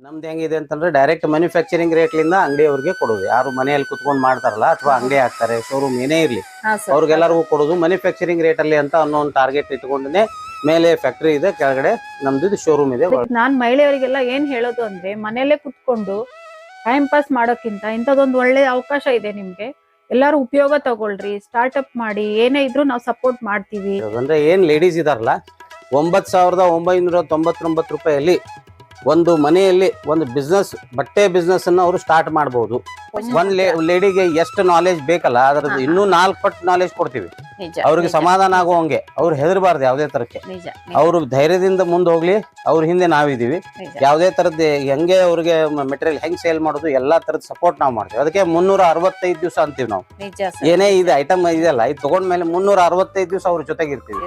ನಮ್ದು ಹೆಂಗಿದೆ ಅಂತಂದ್ರೆ ಡೈರೆಕ್ಟ್ ಮ್ಯಾನುಫ್ಯಾಕ್ಚರಿಂಗ್ ರೇಟ್ಲಿಂದ ಅಂಗಡಿಯವ್ರಿಗೆ ಕೊಡೋದು. ಯಾರು ಮನೆಯಲ್ಲಿ ಕುತ್ಕೊಂಡು ಮಾಡ್ತಾರಲ್ಲ ಅಥವಾ ಅಂಗಡಿ ಹಾಕ್ತಾರೆ ಶೋರೂಮ್ ಏನೇ ಇರಲಿ. ಅವ್ರಿಗೆಲ್ಲರಿಗೂ ಕೊಡೋದು ಮ್ಯಾನುಫ್ಯಾಕ್ಚರಿಂಗ್ ರೇಟ್ ಅಲ್ಲಿ ಅಂತ ಅನ್ನೋ ಒಂದು ಟಾರ್ಗೆಟ್ ಇಟ್ಕೊಂಡೇ ಮೇಲೆ ಫ್ಯಾಕ್ಟ್ರಿ ಇದೆ ಕೆಳಗಡೆ ನಮ್ದು ಶೋರೂಮ್ ಇದೆ. ನಾನು ಮಹಿಳೆಯರಿಗೆಲ್ಲ ಏನ್ ಹೇಳೋದು ಅಂದ್ರೆ ಮನೆಯಲ್ಲೇ ಕುತ್ಕೊಂಡು ಟೈಮ್ ಪಾಸ್ ಮಾಡೋಕ್ಕಿಂತ ಇಂಥದ್ದೊಂದು ಒಳ್ಳೆ ಅವಕಾಶ ಇದೆ ನಿಮ್ಗೆ. ಎಲ್ಲಾರು ಉಪಯೋಗ ತಗೊಳ್ರಿ ಸ್ಟಾರ್ಟ್ಅಪ್ ಮಾಡಿ ಏನೇ ಇದ್ರು ನಾವು ಸಪೋರ್ಟ್ ಮಾಡ್ತೀವಿ. ಅಂದ್ರೆ ಏನ್ ಲೇಡೀಸ್ ಇದಾರಲ್ಲ ಒಂಬತ್ ಸಾವಿರದ ಒಂಬೈನೂರ ತೊಂಬತ್ತೊಂಬತ್ತು ರೂಪಾಯಲ್ಲಿ ಒಂದು ಮನೆಯಲ್ಲಿ ಒಂದು ಬಿಸ್ನೆಸ್ ಬಟ್ಟೆ ಬಿಸ್ನೆಸ್ ಅನ್ನ ಅವರು ಸ್ಟಾರ್ಟ್ ಮಾಡಬಹುದು ಒಂದ್ ಲೇಡಿಗೆ ಎಷ್ಟು ನಾಲೆಜ್ ಬೇಕಲ್ಲ ಅದ್ರದ್ದು ಇನ್ನೂ ನಾಲ್ಕು ಪಟ್ಟು ನಾಲೆಜ್ ಕೊಡ್ತೀವಿ ಅವ್ರಿಗೆ ಸಮಾಧಾನ ಆಗುವಂಗೆ ಅವ್ರು ಹೆದರ್ಬಾರ್ದು ಯಾವುದೇ ತರಕ್ಕೆ. ಅವರು ಧೈರ್ಯದಿಂದ ಮುಂದೆ ಹೋಗ್ಲಿ ಅವ್ರ ಹಿಂದೆ ನಾವಿದೀವಿ ಯಾವ್ದೇ ತರದ್ದು ಹೆಂಗೆ ಅವ್ರಿಗೆ ಮೆಟೀರಿಯಲ್ ಹೆಂಗ್ ಸೇಲ್ ಮಾಡೋದು ಎಲ್ಲಾ ತರದ ಸಪೋರ್ಟ್ ನಾವು ಮಾಡ್ತೀವಿ. ಅದಕ್ಕೆ ಮುನ್ನೂರ ಅರವತ್ತೈದು ದಿವಸ ಅಂತೀವಿ ನಾವು. ಏನೇ ಇದೆ ಐಟಮ್ ಇದೆಯಲ್ಲ ಇದು ತಗೊಂಡ್ಮೇಲೆ ಮುನ್ನೂರ ಅರವತ್ತೈದು ದಿವಸ ಅವ್ರ ಜೊತೆಗೆ ಇರ್ತೀವಿ.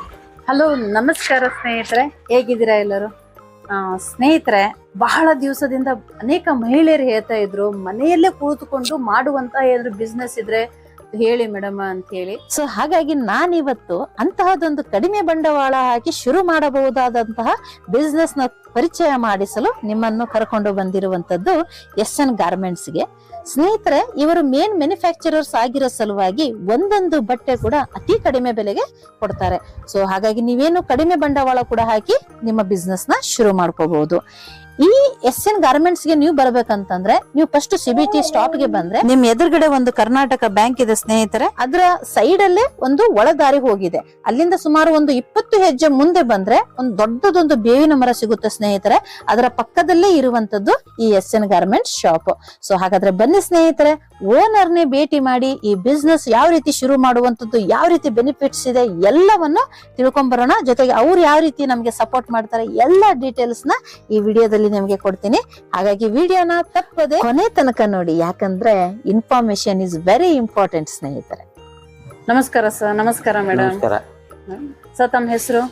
ಹಲೋ ನಮಸ್ಕಾರ ಸ್ನೇಹಿತರೆ ಹೇಗಿದ್ದೀರಾ ಎಲ್ಲರೂ? ಸ್ನೇಹಿತರೆ, ಬಹಳ ದಿವಸದಿಂದ ಅನೇಕ ಮಹಿಳೆಯರು ಹೇಳ್ತಾ ಇದ್ರು, ಮನೆಯಲ್ಲೇ ಕುಳಿತುಕೊಂಡು ಮಾಡುವಂತ ಏನಾದ್ರು ಬಿಸ್ನೆಸ್ ಇದ್ರೆ ಹೇಳಿ ಮೇಡಮ್ ಅಂತ ಹೇಳಿ ಸೊ ಹಾಗಾಗಿ ನಾನಿವತ್ತು ಅಂತಹದೊಂದು ಕಡಿಮೆ ಬಂಡವಾಳ ಹಾಕಿ ಶುರು ಮಾಡಬಹುದಾದಂತಹ ಬಿಸ್ನೆಸ್ನ ಪರಿಚಯ ಮಾಡಿಸಲು ನಿಮ್ಮನ್ನು ಕರ್ಕೊಂಡು ಬಂದಿರುವಂತದ್ದು ಎಸ್ ಎನ್ ಗಾರ್ಮೆಂಟ್ಸ್ಗೆ ಸ್ನೇಹಿತರೆ, ಇವರು ಮೇನ್ ಮ್ಯಾನುಫ್ಯಾಕ್ಚರರ್ಸ್ ಆಗಿರೋ ಸಲುವಾಗಿ ಒಂದೊಂದು ಬಟ್ಟೆ ಕೂಡ ಅತಿ ಕಡಿಮೆ ಬೆಲೆಗೆ ಕೊಡ್ತಾರೆ. ಸೊ ಹಾಗಾಗಿ ನೀವೇನು ಕಡಿಮೆ ಬಂಡವಾಳ ಕೂಡ ಹಾಕಿ ನಿಮ್ಮ ಬಿಸ್ನೆಸ್ನ ಶುರು ಮಾಡ್ಕೋಬಹುದು. ಈ ಎಸ್ ಎನ್ ಗಾರ್ಮೆಂಟ್ಸ್ಗೆ ನೀವು ಬರಬೇಕಂತಂದ್ರೆ ನೀವು ಫಸ್ಟ್ ಸಿಬಿಟಿ ಸ್ಟಾಪ್ಗೆ ಬಂದ್ರೆ ನಿಮ್ ಎದುರುಗಡೆ ಒಂದು ಕರ್ನಾಟಕ ಬ್ಯಾಂಕ್ ಇದೆ ಸ್ನೇಹಿತರೆ. ಅದರ ಸೈಡ್ ಅಲ್ಲೇ ಒಂದು ಒಳದಾರಿ ಹೋಗಿದೆ. ಅಲ್ಲಿಂದ ಸುಮಾರು ಒಂದು ಇಪ್ಪತ್ತು ಹೆಜ್ಜೆ ಮುಂದೆ ಬಂದ್ರೆ ಒಂದು ದೊಡ್ಡದೊಂದು ಬೇವಿನ ಮರ ಸಿಗುತ್ತೆ ಸ್ನೇಹಿತರೆ. ಅದರ ಪಕ್ಕದಲ್ಲೇ ಇರುವಂತದ್ದು ಈ S N garments shop so ಹಾಗಾದ್ರೆ ಬನ್ನಿ ಸ್ನೇಹಿತರೆ ಓನರ್ ನೇ ಭೇಟಿ ಮಾಡಿ ಈ ಬಿಸ್ನೆಸ್ ಯಾವ ರೀತಿ ಶುರು ಮಾಡುವಂತದ್ದು ಯಾವ ರೀತಿ ಬೆನಿಫಿಟ್ಸ್ ಇದೆ ಎಲ್ಲವನ್ನು ತಿಳ್ಕೊಂಬರೋಣ. ಜೊತೆಗೆ ಅವ್ರು ಯಾವ ರೀತಿ ನಮಗೆ ಸಪೋರ್ಟ್ ಮಾಡ್ತಾರೆ ಎಲ್ಲ ಡೀಟೇಲ್ಸ್ನ ಈ ವಿಡಿಯೋದಲ್ಲಿ ನಿಮಗೆ ಕೊಡ್ತೀನಿ. ಹಾಗಾಗಿ ವಿಡಿಯೋನ ತಪ್ಪದೆ ಕೊನೆ ತನಕ ನೋಡಿ. ಯಾಕಂದ್ರೆ ಇನ್ಫಾರ್ಮೇಶನ್ ಇಸ್ ವೆರಿ ಇಂಪಾರ್ಟೆಂಟ್ ಸ್ನೇಹಿತರೆ. ನಮಸ್ಕಾರ ಸರ್. ನಮಸ್ಕಾರ ಮೇಡಮ್ ನಮಸ್ಕಾರ. ಸರ್ ತಮ್ಮ ಹೆಸರು?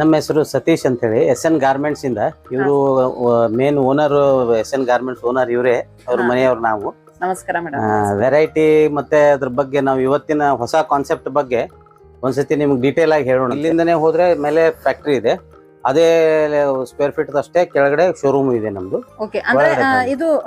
ನಮ್ಮ ಹೆಸರು ಸತೀಶ್ ಅಂತ ಹೇಳಿ ಎಸ್ ಎನ್ ಗಾರ್ಮೆಂಟ್ಸ್ ಇಂದ. ಇವರು main owner S N garments owner ಇವರೇ. ಅವ್ರ. ಮನೆಯವ್ರು ನಾವು. ನಮಸ್ಕಾರ ಮೇಡಮ್ ವೆರೈಟಿ ಮತ್ತೆ ಅದ್ರ ಬಗ್ಗೆ ನಾವು ಇವತ್ತಿನ ಹೊಸ ಕಾನ್ಸೆಪ್ಟ್ ಬಗ್ಗೆ ಒಂದ್ಸತಿ ನಿಮ್ಗೆ ಡೀಟೇಲ್ ಆಗಿ ಹೇಳೋಣ. ಇಲ್ಲಿಂದನೇ ಹೋದ್ರೆ ಮೇಲೆ ಫ್ಯಾಕ್ಟ್ರಿ ಇದೆ. ಅದೇ ಸ್ಕ್ವೇರ್ ಫೀಟ್ ಅಷ್ಟೇ ಕೆಳಗಡೆ ಶೋರೂಮ್ ಇದೆ ನಮ್ದು. ಓಕೆ ಅಂದ್ರೆ ಆ, ಇದು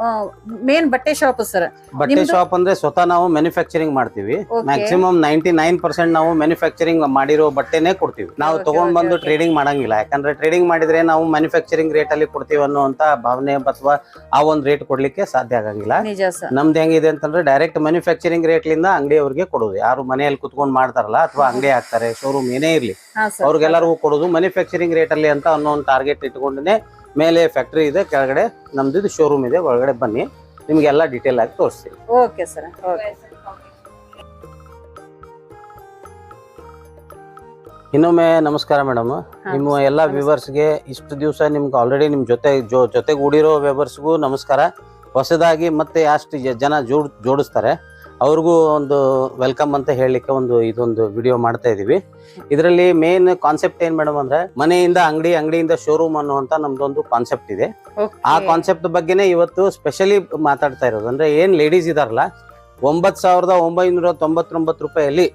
ಮೇನ್ ಬಟ್ಟೆ ಶಾಪ್ ಸರ್? ಬಟ್ಟೆ ನಿಮ್ದು- ಶಾಪ್ ಅಂದ್ರೆ ಸ್ವತಃ ನಾವು ಮ್ಯಾನುಫ್ಯಾಕ್ಚರಿಂಗ್ ಮಾಡ್ತೀವಿ. Okay. Maximum ninety nine percent ನಾವು ಮ್ಯಾನುಫ್ಯಾಕ್ಚರಿಂಗ್ ಮಾಡಿರೋ ಬಟ್ಟೆನೇ ಕೊಡ್ತೀವಿ. ನಾವು Okay, ತಗೊಂಡ್ okay, ಬಂದು okay. ಟ್ರೇಡಿಂಗ್ ಮಾಡಂಗಿಲ್ಲ. ಯಾಕಂದ್ರೆ ಟ್ರೇಡಿಂಗ್ ಮಾಡಿದ್ರೆ ನಾವು ಮ್ಯಾನುಫ್ಯಾಕ್ಚರಿಂಗ್ ರೇಟ್ ಅಲ್ಲಿ ಕೊಡ್ತೀವಿ ಅನ್ನುವಂತ ಭಾವನೆ ಅಥವಾ ಆ ಒಂದ್ ರೇಟ್ ಕೊಡ್ಲಿಕ್ಕೆ ಸಾಧ್ಯ ಆಗಂಗಿಲ್ಲ. ನಿಜ ಸರ್. ನಮ್ದು ಹೆಂಗಿದೆ ಅಂತಂದ್ರೆ ಡೈರೆಕ್ಟ್ ಮ್ಯಾನುಫ್ಯಾಕ್ಚರಿಂಗ್ ರೇಟ್ಲಿಂದ ಅಂಗಡಿಯವ್ರಿಗೆ ಕೊಡೋದು. ಯಾರು ಮನೆಯಲ್ಲಿ ಕುತ್ಕೊಂಡು ಮಾಡ್ತಾರಲ್ಲ ಅಥವಾ ಅಂಗಡಿ ಹಾಕ್ತಾರೆ ಶೋರೂಮ್ ಏನೇ ಇರಲಿ. ಹಾ ಸರ್. ಅವ್ರಿಗೆಲ್ಲರಿಗೂ ಕೊಡೋದು. ಮ್ಯಾನುಫ್ಯಾಕ್ಚರಿಂಗ್ ರೇಟ್ ಅಲ್ಲಿ ಅಂತ ಅನ್ನೋ ಒಂದು ಟಾರ್ಗೆಟ್ ಇಟ್ಕೊಂಡೇ ಮೇಲೆ ಫ್ಯಾಕ್ಟ್ರಿ ಇದೆ ಕೆಳಗಡೆ ನಮ್ದು ಇದು ಶೋರೂಮ್ ಇದೆ ಒಳಗಡೆ ಬನ್ನಿ. ನಿಮ್ಗೆಲ್ಲ ಡೀಟೇಲ್ ಆಗಿ ತೋರಿಸ್ತೀವಿ ಓಕೆ ಸರ್ ಓಕೆ ಇನ್ನೊಮ್ಮೆ ನಮಸ್ಕಾರ ಮೇಡಮ್ ನಿಮ್ಮ ಎಲ್ಲ ವ್ಯೂವರ್ಸ್ಗೆ ಇಷ್ಟು ದಿವಸ ನಿಮ್ಗೆ ಆಲ್ರೆಡಿ ನಿಮ್ಮ ಜೊತೆ ಜೊ ಜೊತೆಗೂಡಿರೋ ವ್ಯೂವರ್ಸ್ಗೂ ನಮಸ್ಕಾರ. ಹೊಸದಾಗಿ ಮತ್ತೆ ಅಷ್ಟು ಜನ ಜೋಡ್ ಜೋಡಿಸ್ತಾರೆ. ಅವ್ರಿಗೂ ಒಂದು ವೆಲ್ಕಮ್ ಅಂತ ಹೇಳಲಿಕ್ಕೆ ಒಂದು ಇದೊಂದು ವಿಡಿಯೋ ಮಾಡ್ತಾ ಇದೀವಿ. ಇದರಲ್ಲಿ ಮೇನ್ ಕಾನ್ಸೆಪ್ಟ್ ಏನ್ ಮೇಡಮ್ ಅಂದ್ರೆ ಮನೆಯಿಂದ ಅಂಗಡಿ ಅಂಗಡಿಯಿಂದ ಶೋರೂಮ್ ಅನ್ನುವಂತ ನಮ್ದೊಂದು ಕಾನ್ಸೆಪ್ಟ್ ಇದೆ. ಆ ಕಾನ್ಸೆಪ್ಟ್ ಬಗ್ಗೆನೇ ಇವತ್ತು ಸ್ಪೆಷಲಿ ಮಾತಾಡ್ತಾ ಇರೋದು. ಅಂದ್ರೆ ಏನ್ ಲೇಡೀಸ್ ಇದಾರಲ್ಲ ಒಂಬತ್ ಸಾವಿರದ ಒಂಬೈನೂರ ತೊಂಬತ್ತೊಂಬತ್ತು ರೂಪಾಯಲ್ಲಿ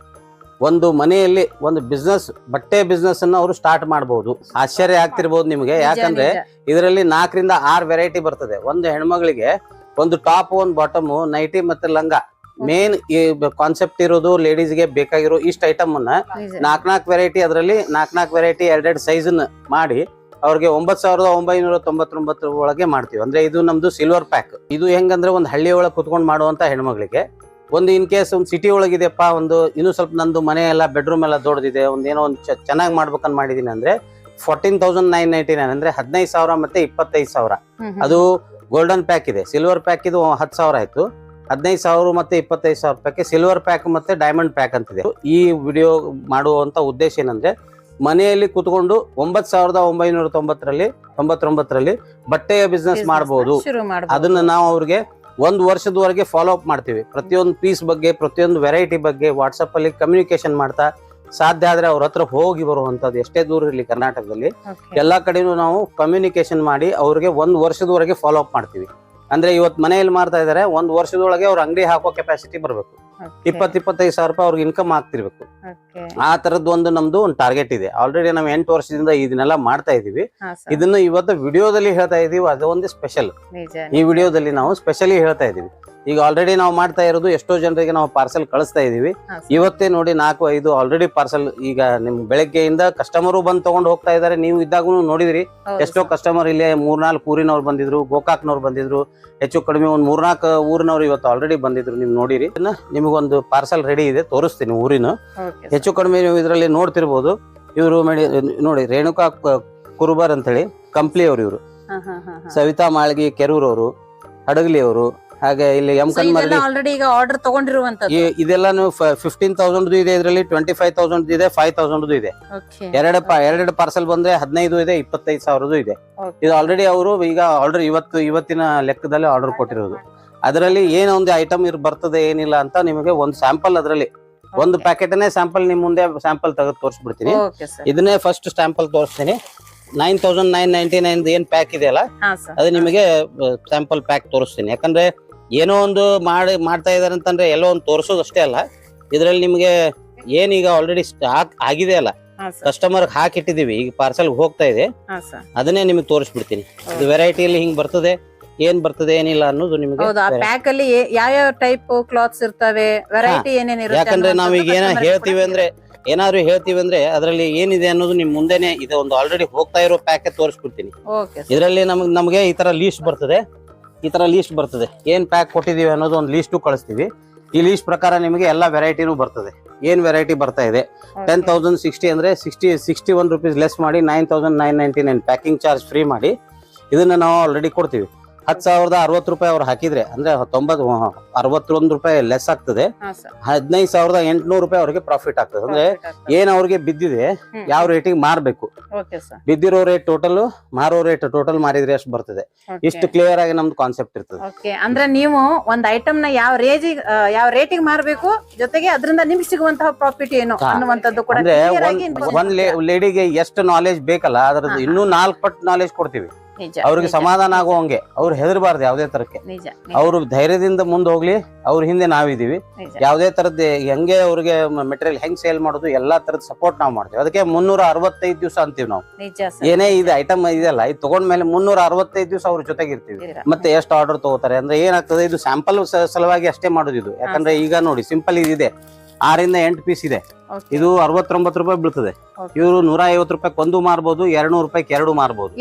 ಒಂದು ಮನೆಯಲ್ಲಿ ಒಂದು ಬಿಸ್ನೆಸ್ ಬಟ್ಟೆ ಬಿಸ್ನೆಸ್ ಅನ್ನ ಅವರು ಸ್ಟಾರ್ಟ್ ಮಾಡಬಹುದು ಆಶ್ಚರ್ಯ ಆಗ್ತಿರ್ಬೋದು ನಿಮಗೆ. ಯಾಕಂದ್ರೆ ಇದರಲ್ಲಿ ನಾಲ್ಕರಿಂದ ಆರು ವೆರೈಟಿ ಬರ್ತದೆ. ಒಂದು ಹೆಣ್ಮಗಳಿಗೆ ಒಂದು ಟಾಪ್ ಒಂದು ಬಾಟಮ್ ನೈಟಿ ಮತ್ತೆ ಲಂಗ. ಮೇನ್ ಕಾನ್ಸೆಪ್ಟ್ ಇರೋದು ಲೇಡೀಸ್ಗೆ ಬೇಕಾಗಿರೋ ಇಷ್ಟ ಐಟಮ್ ಅನ್ನ ನಾಲ್ಕ್ ನಾಲ್ಕು ವೆರೈಟಿ ಅದರಲ್ಲಿ ನಾಲ್ಕ್ ನಾಲ್ಕು ವೆರೈಟಿ ಎರಡೆರಡು ಸೈಜ್ ಮಾಡಿ ಅವ್ರಿಗೆ ಒಂಬತ್ ಸಾವಿರದ ಒಂಬೈನೂರ ತೊಂಬತ್ತೊಂಬತ್ತರ ಒಳಗೆ ಮಾಡ್ತೀವಿ. ಅಂದ್ರೆ ಇದು ನಮ್ದು ಸಿಲ್ವರ್ ಪ್ಯಾಕ್ ಇದು ಹೆಂಗಂದ್ರೆ ಒಂದು ಹಳ್ಳಿ ಒಳಗೆ ಕುತ್ಕೊಂಡು ಮಾಡುವಂತ ಹೆಣ್ಮಗಳಿಗೆ. ಒಂದು ಇನ್ ಕೇಸ್ ಒಂದು ಸಿಟಿ ಒಳಗಿದೆಪ್ಪ ಒಂದು ಇನ್ನೂ ಸ್ವಲ್ಪ ನಂದು ಮನೆ ಎಲ್ಲ ಬೆಡ್ರೂಮ್ ಎಲ್ಲ ದೊಡ್ಡದಿದೆ ಒಂದು ಏನೋ ಒಂದು ಚೆನ್ನಾಗಿ ಮಾಡ್ಬೇಕಂತ ಮಾಡಿದೀನಿ ಅಂದ್ರೆ fourteen thousand nine ninety nine ಅಂದ್ರೆ ಹದಿನೈದು ಸಾವಿರ ಮತ್ತೆ ಇಪ್ಪತ್ತೈದು ಸಾವಿರ. ಅದು ಗೋಲ್ಡನ್ ಪ್ಯಾಕ್ ಇದೆ. ಸಿಲ್ವರ್ ಪ್ಯಾಕ್ ಇದು ಹತ್ತು ಸಾವಿರ ಆಯ್ತು. ಹದಿನೈದು ಸಾವಿರ ಮತ್ತೆ ಇಪ್ಪತ್ತೈದು ಸಾವಿರ ರೂಪಾಯಿಗೆ ಸಿಲ್ವರ್ ಪ್ಯಾಕ್ ಮತ್ತೆ ಡೈಮಂಡ್ ಪ್ಯಾಕ್ ಅಂತಿದೆ. ಈ ವಿಡಿಯೋ ಮಾಡುವಂತ ಉದ್ದೇಶ ಏನಂದ್ರೆ ಮನೆಯಲ್ಲಿ ಕುತ್ಕೊಂಡು ಒಂಬತ್ ಸಾವಿರದ ಒಂಬೈನೂರ ತೊಂಬತ್ತರಲ್ಲಿ ತೊಂಬತ್ತೊಂಬತ್ತರಲ್ಲಿ ಬಟ್ಟೆಯ ಬಿಸ್ನೆಸ್ ಮಾಡಬಹುದು ಅದನ್ನ ನಾವು ಅವ್ರಿಗೆ ಒಂದು ವರ್ಷದವರೆಗೆ ಫಾಲೋ ಅಪ್ ಮಾಡ್ತೀವಿ. ಪ್ರತಿಯೊಂದು ಪೀಸ್ ಬಗ್ಗೆ ಪ್ರತಿಯೊಂದು ವೆರೈಟಿ ಬಗ್ಗೆ ವಾಟ್ಸಪ್ ಅಲ್ಲಿ ಕಮ್ಯುನಿಕೇಶನ್ ಮಾಡ್ತಾ ಸಾಧ್ಯ ಆದ್ರೆ ಅವ್ರ ಹತ್ರ ಹೋಗಿ ಬರುವಂತದ್ದು ಎಷ್ಟೇ ದೂರ ಇರಲಿ ಕರ್ನಾಟಕದಲ್ಲಿ. ಎಲ್ಲಾ ಕಡೆನೂ ನಾವು ಕಮ್ಯುನಿಕೇಶನ್ ಮಾಡಿ ಅವ್ರಿಗೆ ಒಂದು ವರ್ಷದವರೆಗೆ ಫಾಲೋ ಅಪ್ ಮಾಡ್ತೀವಿ. ಅಂದ್ರೆ ಇವತ್ ಮನೆಯಲ್ಲಿ ಮಾಡ್ತಾ ಇದಾರೆ ಒಂದ್ ವರ್ಷದೊಳಗೆ ಅವ್ರ ಅಂಗಡಿ ಹಾಕೋ ಕೆಪಾಸಿಟಿ ಬರಬೇಕು. ಇಪ್ಪತ್ ಇಪ್ಪತ್ತೈದು ಸಾವಿರ ರೂಪಾಯಿ ಅವ್ರಿಗೆ ಇನ್ಕಮ್ ಆಗ್ತಿರ್ಬೇಕು. ಆ ತರದ್ ಒಂದು ನಮ್ದು ಒಂದು ಟಾರ್ಗೆಟ್ ಇದೆ. ಆಲ್ರೆಡಿ ನಾವು ಎಂಟು ವರ್ಷದಿಂದ ಇದನ್ನೆಲ್ಲ ಮಾಡ್ತಾ ಇದೀವಿ. ಇದನ್ನ ಇವತ್ತು ವಿಡಿಯೋದಲ್ಲಿ ಹೇಳ್ತಾ ಇದೀವಿ ಅದು ಒಂದು ಸ್ಪೆಷಲ್ ಈ ವಿಡಿಯೋದಲ್ಲಿ ನಾವು ಸ್ಪೆಷಲಿ ಹೇಳ್ತಾ ಇದೀವಿ. ಈಗ ಆಲ್ರೆಡಿ ನಾವು ಮಾಡ್ತಾ ಇರೋದು ಎಷ್ಟೋ ಜನರಿಗೆ ನಾವು ಪಾರ್ಸೆಲ್ ಕಳಿಸ್ತಾ ಇದೀವಿ. ಇವತ್ತೇ ನೋಡಿ ನಾಲ್ಕು ಐದು ಆಲ್ರೆಡಿ ಪಾರ್ಸೆಲ್ ಈಗ ನಿಮ್ ಬೆಳಗ್ಗೆಯಿಂದ ಕಸ್ಟಮರು ಬಂದು ತಗೊಂಡು ಹೋಗ್ತಾ ಇದಾರೆ. ನೀವು ಇದ್ದಾಗೂ ನೋಡಿದ್ರಿ. ಎಷ್ಟೋ. ಕಸ್ಟಮರ್ ಇಲ್ಲೇ ಮೂರ್ನಾಲ್ಕು ಊರಿನವ್ರು ಬಂದಿದ್ರು ಗೋಕಾಕ್ನವ್ರು ಬಂದಿದ್ರು ಹೆಚ್ಚು ಕಡಿಮೆ ಒಂದ್ ಮೂರ್ನಾಲ್ಕು ಊರಿನವ್ರು ಇವತ್ತು ಆಲ್ರೆಡಿ ಬಂದಿದ್ರು ನೀವು ನೋಡಿರಿ. ನಿಮಗೊಂದು ಪಾರ್ಸೆಲ್ ರೆಡಿ ಇದೆ ತೋರಿಸ್ತೀನಿ ಊರಿನ. ಹೆಚ್ಚು ಕಡಿಮೆ ನೀವು ಇದರಲ್ಲಿ ನೋಡ್ತಿರ್ಬೋದು. ಇವರು ಮೇಡಿ ನೋಡಿ ರೇಣುಕಾ ಕುರುಬರ್ ಅಂತ ಹೇಳಿ ಕಂಪ್ಲಿ ಅವರು ಇವರು. ಸವಿತಾ ಮಾಳ್ಗಿ ಕೆರೂರವರು ಹಡಗಲಿ ಅವರು ಹಾಗೆ ಇಲ್ಲಿ ಎಂ ಕನ್ ಮರಳಿ ಆಲ್ರೆಡಿ ಈಗ ಆರ್ಡರ್ ತಗೊಂಡಿರುವಂತದ್ದು? ಇದೆಲ್ಲಾನು ಫಿಫ್ಟೀನ್ ತೌಸಂಡ್ ಇದೆ ಇದರಲ್ಲಿ ಟ್ವೆಂಟಿ ಫೈವ್ ತೌಸಂಡ್ ಇದೆ ಫೈವ್ ತೌಸಂಡ್ ಇದೆ. ಎರಡು ಎರಡು ಪಾರ್ಸೆಲ್ ಬಂದ್ರೆ ಹದಿನೈದು ಇದೆ ಇಪ್ಪತ್ತೈದು ಸಾವಿರದ್ದು ಇದೆ. ಇದು ಆಲ್ರೆಡಿ ಅವರು ಈಗ ಆರ್ಡರ್ ಇವತ್ತು ಇವತ್ತಿನ ಲೆಕ್ಕದಲ್ಲಿ ಆರ್ಡರ್ ಕೊಟ್ಟಿರೋದು. ಅದರಲ್ಲಿ ಏನು ಒಂದು ಐಟಮ್ ಇರ್ ಬರ್ತದೆ ಏನಿಲ್ಲ ಅಂತ ನಿಮಗೆ ಒಂದು ಸ್ಯಾಂಪಲ್ ಅದರಲ್ಲಿ. ಒಂದು ಪ್ಯಾಕೆಟ್ನೇ ಸ್ಯಾಂಪಲ್ ನಿಮ್ ಮುಂದೆ ಸ್ಯಾಂಪಲ್ ತೆಗೆದು ತೋರಿಸ್ಬಿಡ್ತೀನಿ. ಇದನ್ನೇ ಫಸ್ಟ್ ಸ್ಯಾಂಪಲ್ ತೋರಿಸ್ತೀನಿ. Nine thousand nine ninety nine ಏನ್ ಪ್ಯಾಕ್ ಇದೆಯಲ್ಲ ಅದು ನಿಮಗೆ ಸ್ಯಾಂಪಲ್ ಪ್ಯಾಕ್ ತೋರಿಸ್ತೀನಿ. ಯಾಕಂದ್ರೆ ಏನೋ ಒಂದು ಮಾಡಿ ಮಾಡ್ತಾ ಇದಾರೆ ಅಂತಂದ್ರೆ ಎಲ್ಲೋ ಒಂದು ತೋರಿಸೋದು ಅಷ್ಟೇ ಅಲ್ಲ. ಇದರಲ್ಲಿ ನಿಮಗೆ ಏನೀಗ ಆಲ್ರೆಡಿ ಸ್ಟಾಕ್ ಆಗಿದೆ ಅಲ್ಲ. ಕಸ್ಟಮರ್ ಹಾಕಿಟ್ಟಿದೀವಿ ಈಗ ಪಾರ್ಸಲ್ ಹೋಗ್ತಾ ಇದೆ. ಅದನ್ನೇ ನಿಮಗೆ ತೋರಿಸ್ಬಿಡ್ತೀನಿ. ಇದು ವೆರೈಟಿಯಲ್ಲಿ ಹಿಂಗ್ ಬರ್ತದೆ ಏನ್ ಬರ್ತದೆ ಏನಿಲ್ಲ ಅನ್ನೋದು ನಿಮಗೆ ಪ್ಯಾಕ್ ಅಲ್ಲಿ ಯಾವ ಯಾವ ಟೈಪ್ ಕ್ಲಾತ್ಸ್ ಇರ್ತವೆ ವೆರೈಟಿ ಏನೇನ್ ಯಾಕಂದ್ರೆ ನಾವು ಈಗ ಏನ ಹೇಳ್ತೀವಿ ಅಂದ್ರೆ ಏನಾದ್ರು ಹೇಳ್ತೀವಿ ಅಂದ್ರೆ ಅದರಲ್ಲಿ ಏನಿದೆ ಅನ್ನೋದು ನಿಮ್ ಮುಂದೆನೆ ಇದು ಒಂದು ಆಲ್ರೆಡಿ ಹೋಗ್ತಾ ಇರೋ ಪ್ಯಾಕೆ ತೋರಿಸ್ಬಿಡ್ತೀನಿ. ಇದರಲ್ಲಿ ನಮ್ಗೆ ನಮಗೆ ಈ ತರ ಲೀಸ್ಟ್ ಬರ್ತದೆ. ಈ ತರ ಲೀಸ್ಟ್ ಬರ್ತದೆ. ಏನು ಪ್ಯಾಕ್ ಕೊಟ್ಟಿದೀವಿ ಅನ್ನೋದು ಒಂದು ಲೀಸ್ಟು ಕಳಿಸ್ತೀವಿ. ಈ ಲೀಸ್ಟ್ ಪ್ರಕಾರ ನಿಮಗೆ ಎಲ್ಲ ವೆರೈಟಿನೂ ಬರ್ತದೆ. ಏನು ವೆರೈಟಿ ಬರ್ತಾ ಇದೆ? ಟೆನ್ ತೌಸಂಡ್ ಸಿಕ್ಸ್ಟಿ ಅಂದ್ರೆ sixty sixty one rupees less ಮಾಡಿ nine thousand nine ninety nine packing charge free ಮಾಡಿ ಇದನ್ನ ನಾವು ಆಲ್ರೆಡಿ ಕೊಡ್ತೀವಿ. ಹತ್ತು ಸಾವಿರದ ಅರವತ್ತು ರೂಪಾಯಿ ಅವ್ರು ಹಾಕಿದ್ರೆ ಅಂದ್ರೆ ತೊಂಬತ್ ಅರವತ್ತೊಂದು ರೂಪಾಯಿ ಲೆಸ್ ಆಗ್ತದೆ. ಹದಿನೈದು ಸಾವಿರದ ಎಂಟುನೂರು ರೂಪಾಯಿ ಅವ್ರಿಗೆ ಪ್ರಾಫಿಟ್ ಆಗ್ತದೆ. ಅಂದ್ರೆ ಏನ್ ಅವ್ರಿಗೆ ಬಿದ್ದಿದೆ ಯಾವ ರೇಟಿಗೆ ಮಾರ್ಬೇಕು. ಬಿದ್ದಿರೋ ರೇಟ್ ಟೋಟಲ್ ಮಾರೋ ರೇಟ್ ಟೋಟಲ್ ಮಾರಿದ್ರೆ ಎಷ್ಟು ಬರ್ತದೆ. ಇಷ್ಟು ಕ್ಲಿಯರ್ ಆಗಿ ನಮ್ದು ಕಾನ್ಸೆಪ್ಟ್ ಇರ್ತದೆ. ಅಂದ್ರೆ ನೀವು ಒಂದ್ ಐಟಮ್ನ ಯಾವ ರೇಜ್ ಯಾವ ರೇಟಿಗೆ ಮಾರಬೇಕು ಜೊತೆಗೆ ಅದರಿಂದ ನಿಮ್ಗೆ ಸಿಗುವಂತಹ ಪ್ರಾಫಿಟ್ ಏನು. ಅನ್ನುವಂಥದ್ದು ಕೂಡ ಒಂದ್ ಲೇಡಿಗೆ ಎಷ್ಟು ನಾಲೆಜ್ ಬೇಕಲ್ಲ ಅದ್ರದ್ದು ಇನ್ನೂ ನಾಲ್ಕು ಪಟ್ಟು ನಾಲೆಜ್ ಕೊಡ್ತೀವಿ. ಅವ್ರಿಗೆ ಸಮಾಧಾನ ಆಗುವಂಗೆ ಅವ್ರು ಹೆದರ್ಬಾರ್ದು ಯಾವ್ದೇ ತರಕ್ಕೆ. ಅವ್ರು ಧೈರ್ಯದಿಂದ ಮುಂದೆ ಹೋಗ್ಲಿ ಅವ್ರ ಹಿಂದೆ ನಾವಿದೀವಿ ಯಾವ್ದೇ ತರದ್ ಹೆಂಗೆ ಅವ್ರಿಗೆ ಮೆಟೀರಿಯಲ್ ಹೆಂಗ್ ಸೇಲ್ ಮಾಡೋದು ಎಲ್ಲಾ ತರದ ಸಪೋರ್ಟ್ ನಾವು ಮಾಡ್ತೀವಿ. ಅದಕ್ಕೆ ಮುನ್ನೂರ ಅರವತ್ತೈದು ದಿವಸ ಅಂತೀವಿ ನಾವು. ಏನೇ ಇದು ಐಟಮ್ ಇದೆಯಲ್ಲ ಇದು ತಗೊಂಡ್ಮೇಲೆ ಮುನ್ನೂರ ಅರವತ್ತೈದು ದಿವಸ ಅವ್ರ ಜೊತೆಗೆ ಇರ್ತೀವಿ ಮತ್ತೆ ಎಷ್ಟು ಆರ್ಡರ್ ತಗೋತಾರೆ? ಅಂದ್ರೆ ಏನಾಗ್ತದೆ ಇದು ಸ್ಯಾಂಪಲ್ ಸಲುವಾಗಿ ಅಷ್ಟೇ ಮಾಡೋದು ಇದು. ಯಾಕಂದ್ರೆ ಈಗ ನೋಡಿ ಸಿಂಪಲ್ ಇದಿದೆ. ಆರಿಂದ ಎಂಟು ಪೀಸ್ ಇದೆ. ಇದು ಅರವತ್ತೊಂಬತ್ತು ರೂಪಾಯಿ ಬೀಳ್ತದೆ. ಇವರು ನೂರ ಐವತ್ತು ರೂಪಾಯಿ ಒಂದು ಮಾರ್ಬೋದು ಎರಡ್ನೂರು ರೂಪಾಯಿ ಎರಡು ಮಾರ್ಬೋದು.